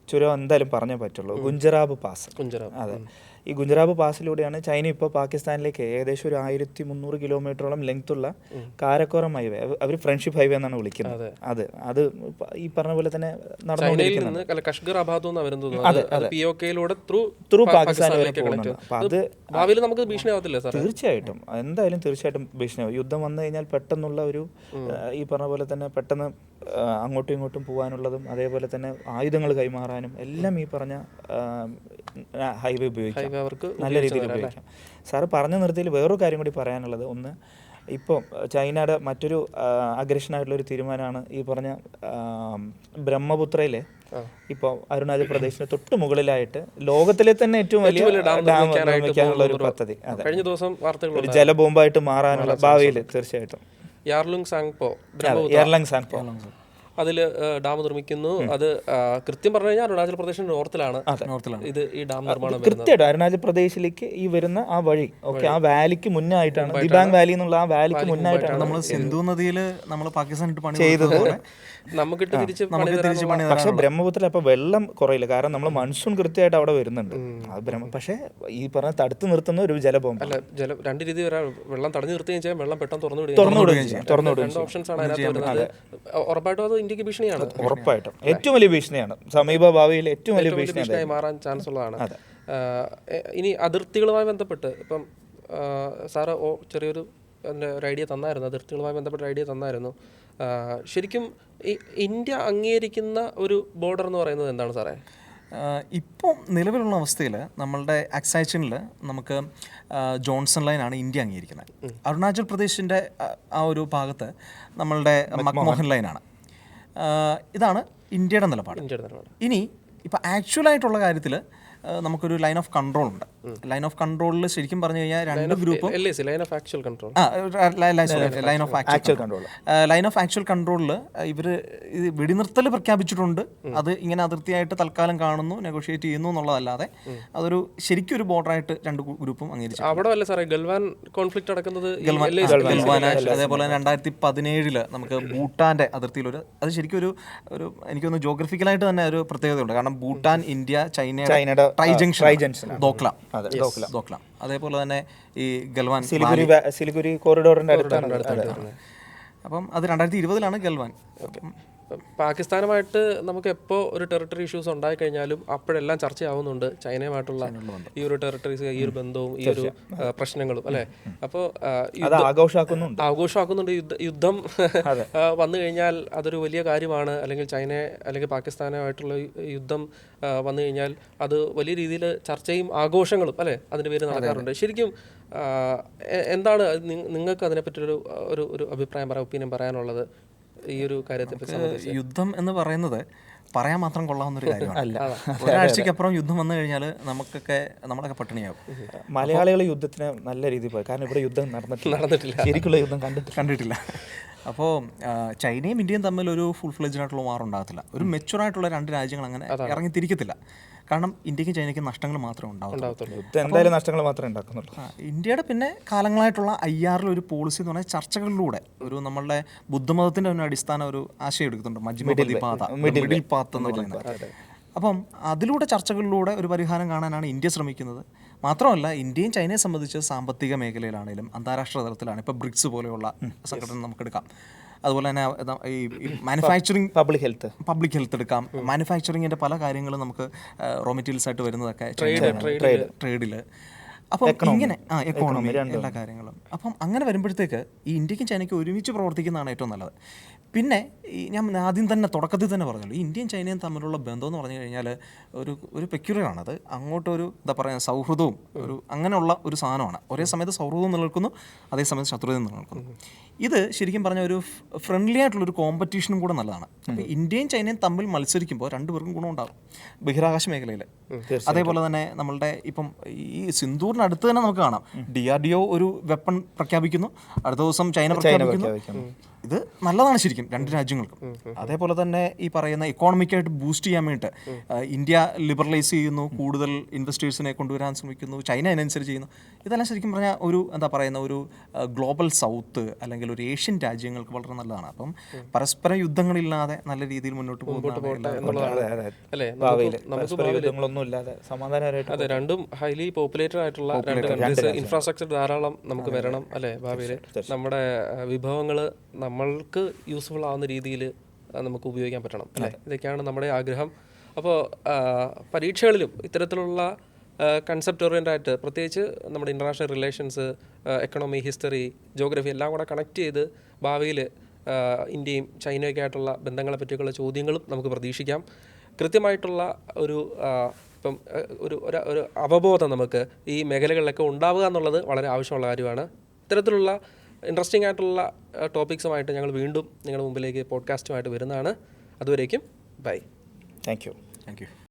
ചുരം എന്തായാലും പറഞ്ഞേ പറ്റുള്ളൂ. ഗുഞ്ചറാബ് പാസ്. ഗുഞ്ചറാബ് അതെ. ഈ ഗുജറാബ് പാസിലൂടെയാണ് ചൈന ഇപ്പോൾ പാകിസ്ഥാനിലേക്ക് ഏകദേശം ഒരു ആയിരത്തി മുന്നൂറ് കിലോമീറ്ററോളം ലെങ്ത് ഉള്ള കാരക്കോറം ഹൈവേ അവർ ഫ്രണ്ട്ഷിപ്പ് ഹൈവേ എന്നാണ് വിളിക്കുന്നത്. അത്. അത് ഈ പറഞ്ഞ പോലെ തന്നെ തീർച്ചയായിട്ടും. എന്തായാലും തീർച്ചയായിട്ടും ഭീഷണിയാവും. യുദ്ധം വന്നു കഴിഞ്ഞാൽ പെട്ടെന്നുള്ള ഒരു ഈ പറഞ്ഞ പോലെ തന്നെ പെട്ടെന്ന് അങ്ങോട്ടും ഇങ്ങോട്ടും പോകാനുള്ളതും അതേപോലെ തന്നെ ആയുധങ്ങൾ കൈമാറാനും എല്ലാം ഈ പറഞ്ഞ ഹൈവേ ഉപയോഗിക്കാം. ഹൈവേ അവർക്ക് നല്ല രീതിയിൽ ഉപയോഗിക്കാം. സാറ് പറഞ്ഞു നിർത്തിയിൽ വേറൊരു കാര്യം കൂടി പറയാനുള്ളത്. ഒന്ന് ഇപ്പോൾ ചൈനയുടെ മറ്റൊരു അഗ്രഷനായിട്ടുള്ള ഒരു തീരുമാനമാണ് ഈ പറഞ്ഞ ബ്രഹ്മപുത്രയിലെ ഇപ്പോൾ അരുണാചൽ പ്രദേശിന് തൊട്ട് മുകളിലായിട്ട് ലോകത്തിലെ തന്നെ ഏറ്റവും വലിയ ഡാം നിർമ്മിക്കാനുള്ള ഒരു പദ്ധതി. അതെ. കഴിഞ്ഞ ദിവസം വാർത്തകൾ ഒരു ജലബോംബായിട്ട് മാറാനുള്ള ഭാവിയിൽ തീർച്ചയായിട്ടും. യാർലുങ് സാങ്പോ യാർലങ് ആൻഡ് അതിൽ ഡാം നിർമ്മിക്കുന്നു. അത് കൃത്യം പറഞ്ഞു കഴിഞ്ഞാൽ അരുണാചൽ പ്രദേശിന്റെ നോർത്തിലാണ്. ഇത് ഈ ഡാം നിർമ്മാണം കൃത്യമായിട്ട് അരുണാചൽ പ്രദേശിലേക്ക് ഈ വരുന്ന ആ വഴി ഓക്കെ ആ വാലിക്ക് മുന്നായിട്ടാണ് ദിബാങ് വാലി എന്നുള്ള ആ വാലിക്ക് മുന്നായിട്ടാണ് നമ്മൾ സിന്ധു നദിയിൽ നമ്മൾ പാകിസ്ഥാൻ ഇട്ട് പണി ചെയ്തത്. നമുക്ക് തിരിച്ച് തരാനുള്ള- പണി പക്ഷെ ബ്രഹ്മപുത്രത്തിൽ അപ്പൊ വെള്ളം കുറയില്ല. കാരണം നമ്മൾ മൺസൂൺ കൃത്യമായിട്ട് അവിടെ വരുന്നുണ്ട്. അത് ബ്രഹ്മ പക്ഷെ ഈ പറഞ്ഞ തടുത്തു നിർത്തുന്ന ഒരു ജലബോംബ്. അല്ല ജലം രണ്ട് രീതി വരാം. വെള്ളം തടഞ്ഞു നിർത്തുകയും ചെയ്യാം. വെള്ളം പെട്ടെന്ന് തുറന്നു തുറന്നു വിടുകയും ചെയ്യാം. തുറന്നു വിടുകയും രണ്ട് ഓപ്ഷൻസ് ആണ് അതിനകത്ത് വരുന്നത്. ഉറപ്പായിട്ടും അത് ഇന്ത്യയ്ക്ക് ഭീഷണിയാണ്. ഉറപ്പായിട്ടും. ഏറ്റവും വലിയ ഭീഷണിയാണ്. സമീപ ഭാവിയിൽ ഏറ്റവും വലിയ ഭീഷണിയായി മാറാൻ ചാൻസ് ഉള്ളതാണ് ഇനി അതിർത്തികളുമായി ബന്ധപ്പെട്ട് ഇപ്പം സാറ് ഓ ചെറിയൊരു ഒരു ഐഡിയ തന്നായിരുന്നു. അതിർത്തികളുമായി ബന്ധപ്പെട്ട ഐഡിയ തന്നായിരുന്നു. ശരിക്കും ഇന്ത്യ അംഗീകരിക്കുന്ന ഒരു ബോർഡർ എന്ന് പറയുന്നത് എന്താണ് സാറേ? ഇപ്പോൾ നിലവിലുള്ള അവസ്ഥയിൽ നമ്മളുടെ അക്സൈഷനിൽ നമുക്ക് ജോൺസൺ ലൈനാണ് ഇന്ത്യ അംഗീകരിക്കുന്നത്. അരുണാചൽ പ്രദേശിന്റെ ആ, ഒരു ഭാഗത്ത് നമ്മളുടെ മക്മോഹൻ ലൈനാണ്. ഇതാണ് ഇന്ത്യയുടെ നിലപാട്. ഇന്ത്യയുടെ നിലപാട്. ഇനി ഇപ്പോൾ ആക്ച്വലായിട്ടുള്ള കാര്യത്തിൽ നമുക്കൊരു ലൈൻ ഓഫ് കൺട്രോൾ ഉണ്ട്. ലൈൻ ഓഫ് കൺട്രോളിൽ ശരിക്കും പറഞ്ഞു കഴിഞ്ഞാൽ രണ്ട് ഗ്രൂപ്പും line of actual control line of actual control line of actual കൺട്രോളിൽ ഇവർ ഇത് വെടിനിർത്തൽ പ്രഖ്യാപിച്ചിട്ടുണ്ട്. അത് ഇങ്ങനെ അതിർത്തിയായിട്ട് തൽക്കാലം കാണുന്നു നെഗോഷിയേറ്റ് ചെയ്യുന്നു എന്നുള്ളതല്ലാതെ അതൊരു ശരിക്കും ഒരു ബോർഡറായിട്ട് രണ്ട് ഗ്രൂപ്പും അംഗീകരിച്ചു അവിടെ അല്ലേ സാറേ ഗൽവാൻ കോൺഫ്ലിക്റ്റ് നടക്കുന്നത് ഗൽവാൻ ഗൽവാൻ അതേപോലെ തന്നെ രണ്ടായിരത്തി പതിനേഴിൽ നമുക്ക് ഭൂട്ടാന്റെ അതിർത്തിയിൽ ഒരു അത് ശരിക്കും ഒരു ഒരു എനിക്കൊന്ന് ജോഗ്രഫിക്കലായിട്ട് തന്നെ ഒരു പ്രത്യേകതയുണ്ട്. കാരണം ഭൂട്ടാൻ ഇന്ത്യ ചൈന ചൈനയുടെ, tri junction tri junction. Doklam അതെ, ദോക്ല അതേപോലെ തന്നെ ഈ ഗൽവാൻ സിലിഗുരി സിലിഗുരി കോറിഡോറിന്റെ അടുത്താണ് അപ്പം അത് രണ്ടായിരത്തി ഇരുപതിലാണ് ഗൽവാൻ. പാകിസ്ഥാനുമായിട്ട് നമുക്ക് എപ്പോൾ ഒരു ടെറിട്ടറി ഇഷ്യൂസ് ഉണ്ടായി കഴിഞ്ഞാലും അപ്പോഴെല്ലാം ചർച്ചയാവുന്നുണ്ട്. ചൈനയുമായിട്ടുള്ള ഈ ഒരു ടെറിട്ടറീസ് ഈ ഒരു ബന്ധവും ഈ ഒരു പ്രശ്നങ്ങളും അല്ലെ? അപ്പോൾ ആഘോഷാക്കുന്നുണ്ട് ആഘോഷമാക്കുന്നുണ്ട്. യുദ്ധ- വന്നു കഴിഞ്ഞാൽ അതൊരു വലിയ കാര്യമാണ്. അല്ലെങ്കിൽ ചൈന അല്ലെങ്കിൽ പാകിസ്ഥാനുമായിട്ടുള്ള യുദ്ധം വന്നു കഴിഞ്ഞാൽ അത് വലിയ രീതിയിൽ ചർച്ചയും ആഘോഷങ്ങളും അല്ലെ അതിന്റെ പേര് നടക്കാറുണ്ട്. ശരിക്കും എന്താണ് നിങ്ങൾക്ക് അതിനെപ്പറ്റി ഒരു ഒരു അഭിപ്രായം പറയാൻ ഒപ്പീനിയൻ പറയാനുള്ളത്? ഈ ഒരു കാര്യത്തെ യുദ്ധം എന്ന് പറയുന്നത് പറയാൻ മാത്രം കൊള്ളാവുന്ന ഒരു കാര്യമാണ് ഒരാഴ്ചക്കപ്പുറം യുദ്ധം വന്നു കഴിഞ്ഞാൽ നമുക്കൊക്കെ നമ്മളൊക്കെ പട്ടിണിയാവും. മലയാളികൾ യുദ്ധത്തിന് നല്ല രീതിയിൽ പോയി. കാരണം ഇവിടെ യുദ്ധം നടന്നിട്ടില്ല. നടന്നിട്ടില്ല. ശരിക്കുള്ള യുദ്ധം കണ്ടിട്ട് കണ്ടിട്ടില്ല. അപ്പോൾ ചൈനയും ഇന്ത്യയും തമ്മിൽ ഒരു ഫുൾ ഫ്ലെജ്ഡ് ആയിട്ടുള്ള വാർ ഉണ്ടാകത്തില്ല. ഒരു മെച്ചുവർ ആയിട്ടുള്ള രണ്ട് രാജ്യങ്ങൾ അങ്ങനെ ഇറങ്ങി തിരിക്കത്തില്ല കാരണം ഇന്ത്യക്കും ചൈനയ്ക്കും നഷ്ടങ്ങൾ മാത്രമേ ഉണ്ടാവത്തുള്ളൂ. എന്തായാലും നഷ്ടങ്ങൾ മാത്രമേ ഉണ്ടാക്കുന്നുള്ളൂ. ഇന്ത്യയുടെ പിന്നെ കാലങ്ങളായിട്ടുള്ള ഐ ആറിൽ ഒരു പോളിസി എന്ന് പറഞ്ഞാൽ ചർച്ചകളിലൂടെ ഒരു നമ്മളുടെ ബുദ്ധമതത്തിന്റെ ഒരു അടിസ്ഥാന ഒരു ആശയം എടുക്കുന്നുണ്ട്. മജ്മപതി പാത മിഡിൽ പാത്ത് എന്ന് പറയുന്നത്. അപ്പം അതിലൂടെ ചർച്ചകളിലൂടെ ഒരു പരിഹാരം കാണാനാണ് ഇന്ത്യ ശ്രമിക്കുന്നത്. മാത്രമല്ല ഇന്ത്യയും ചൈനയെ സംബന്ധിച്ച് സാമ്പത്തിക മേഖലയിലാണെങ്കിലും അന്താരാഷ്ട്ര തലത്തിലാണ് ഇപ്പോൾ ബ്രിക്സ് പോലെയുള്ള സംഘടന നമുക്കെടുക്കാം. അതുപോലെ തന്നെ ഈ manufacturing public health public health എടുക്കാം. മാനുഫാക്ചറിങ്ങിന്റെ പല കാര്യങ്ങളും നമുക്ക് റോ മെറ്റീരിയൽസ് ആയിട്ട് വരുന്നതൊക്കെ ട്രേഡിൽ അപ്പം ഇങ്ങനെ ആ എക്കോണമി എല്ലാ കാര്യങ്ങളും. അപ്പം അങ്ങനെ വരുമ്പോഴത്തേക്ക് ഈ ഇന്ത്യക്കും ചൈനയ്ക്കും ഒരുമിച്ച് പ്രവർത്തിക്കുന്നതാണ് ഏറ്റവും നല്ലത്. പിന്നെ ഈ ഞാൻ ആദ്യം തന്നെ തുടക്കത്തിൽ തന്നെ പറഞ്ഞല്ലോ ഈ ഇന്ത്യയും ചൈനയും തമ്മിലുള്ള ബന്ധം എന്ന് പറഞ്ഞു കഴിഞ്ഞാൽ ഒരു ഒരു പെക്യൂറിയാണത് അങ്ങോട്ടൊരു എന്താ പറയുക സൗഹൃദവും ഒരു അങ്ങനെയുള്ള ഒരു സാധനമാണ്. ഒരേ സമയത്ത് സൗഹൃദവും നിലനിൽക്കുന്നു അതേസമയത്ത് ശത്രുതയും നിലനിൽക്കുന്നു. ഇത് ശരിക്കും പറഞ്ഞ ഒരു ഫ്രണ്ട്ലി ആയിട്ടുള്ള ഒരു കോമ്പറ്റീഷനും കൂടെ നല്ലതാണ്. അപ്പോൾ ഇന്ത്യയും ചൈനയും തമ്മിൽ മത്സരിക്കുമ്പോൾ രണ്ടുപേർക്കും ഗുണമുണ്ടാകും. ബഹിരാകാശ മേഖലയിൽ അതേപോലെ തന്നെ നമ്മളുടെ ഇപ്പം ഈ സിന്ദൂറിനടുത്ത് തന്നെ നമുക്ക് കാണാം. ഡി ആർ ഡി ഒ ഒരു വെപ്പൺ പ്രഖ്യാപിക്കുന്നു. അടുത്ത ദിവസം ചൈന പ്രഖ്യാപിക്കുന്നു. ഇത് നല്ലതാണ് ശരിക്കും രണ്ട് രാജ്യങ്ങൾക്കും. അതേപോലെ തന്നെ ഈ പറയുന്ന ഇക്കോണമിക്കായിട്ട് ബൂസ്റ്റ് ചെയ്യാൻ വേണ്ടിയിട്ട് ഇന്ത്യ ലിബറലൈസ് ചെയ്യുന്നു കൂടുതൽ ഇൻവെസ്റ്റേഴ്സിനെ കൊണ്ടുവരാൻ ശ്രമിക്കുന്നു ചൈന അതിനനുസരിച്ച് ചെയ്യുന്നു. ഇതെല്ലാം ശരിക്കും പറഞ്ഞാൽ ഒരു എന്താ പറയുന്ന ഒരു ഗ്ലോബൽ സൗത്ത് അല്ലെങ്കിൽ ഒരു ഏഷ്യൻ രാജ്യങ്ങൾക്ക് വളരെ നല്ലതാണ്. അപ്പം പരസ്പര യുദ്ധങ്ങളില്ലാതെ നല്ല രീതിയിൽ മുന്നോട്ട് പോകുന്നതാണ് അതെ രണ്ടും ഹൈലി പോപ്പുലേറ്റഡ് ആയിട്ടുള്ള രണ്ട് ഇൻഫ്രാസ്ട്രക്ചർ ധാരാളം നമുക്ക് വരണം അല്ലേ ഭാവിയിൽ. നമ്മുടെ വിഭവങ്ങൾ നമ്മൾക്ക് യൂസ്ഫുൾ ആവുന്ന രീതിയിൽ നമുക്ക് ഉപയോഗിക്കാൻ പറ്റണം. അല്ലേ ഇതൊക്കെയാണ് നമ്മുടെ ആഗ്രഹം. അപ്പോൾ പരീക്ഷകളിലും ഇത്തരത്തിലുള്ള കൺസെപ്റ്റ് ഓറിയന്റ് ആയിട്ട് പ്രത്യേകിച്ച് നമ്മുടെ international relations economy history geography എല്ലാം കൂടെ കണക്ട് ചെയ്ത് ഭാവിയിൽ ഇന്ത്യയും ചൈനയൊക്കെ ആയിട്ടുള്ള ബന്ധങ്ങളെ പറ്റിയുള്ള ചോദ്യങ്ങളും നമുക്ക് പ്രതീക്ഷിക്കാം. കൃത്യമായിട്ടുള്ള ഒരു ഇപ്പം ഒരു ഒരു അവബോധം നമുക്ക് ഈ മേഖലകളിലൊക്കെ ഉണ്ടാവുക എന്നുള്ളത് വളരെ ആവശ്യമുള്ള കാര്യമാണ്. ഇത്തരത്തിലുള്ള ഇൻട്രസ്റ്റിംഗ് ആയിട്ടുള്ള ടോപ്പിക്സുമായിട്ട് ഞങ്ങൾ വീണ്ടും നിങ്ങളുടെ മുമ്പിലേക്ക് പോഡ്കാസ്റ്റുമായിട്ട് വരുന്നതാണ്. അതുവരേക്കും bye thank you thank you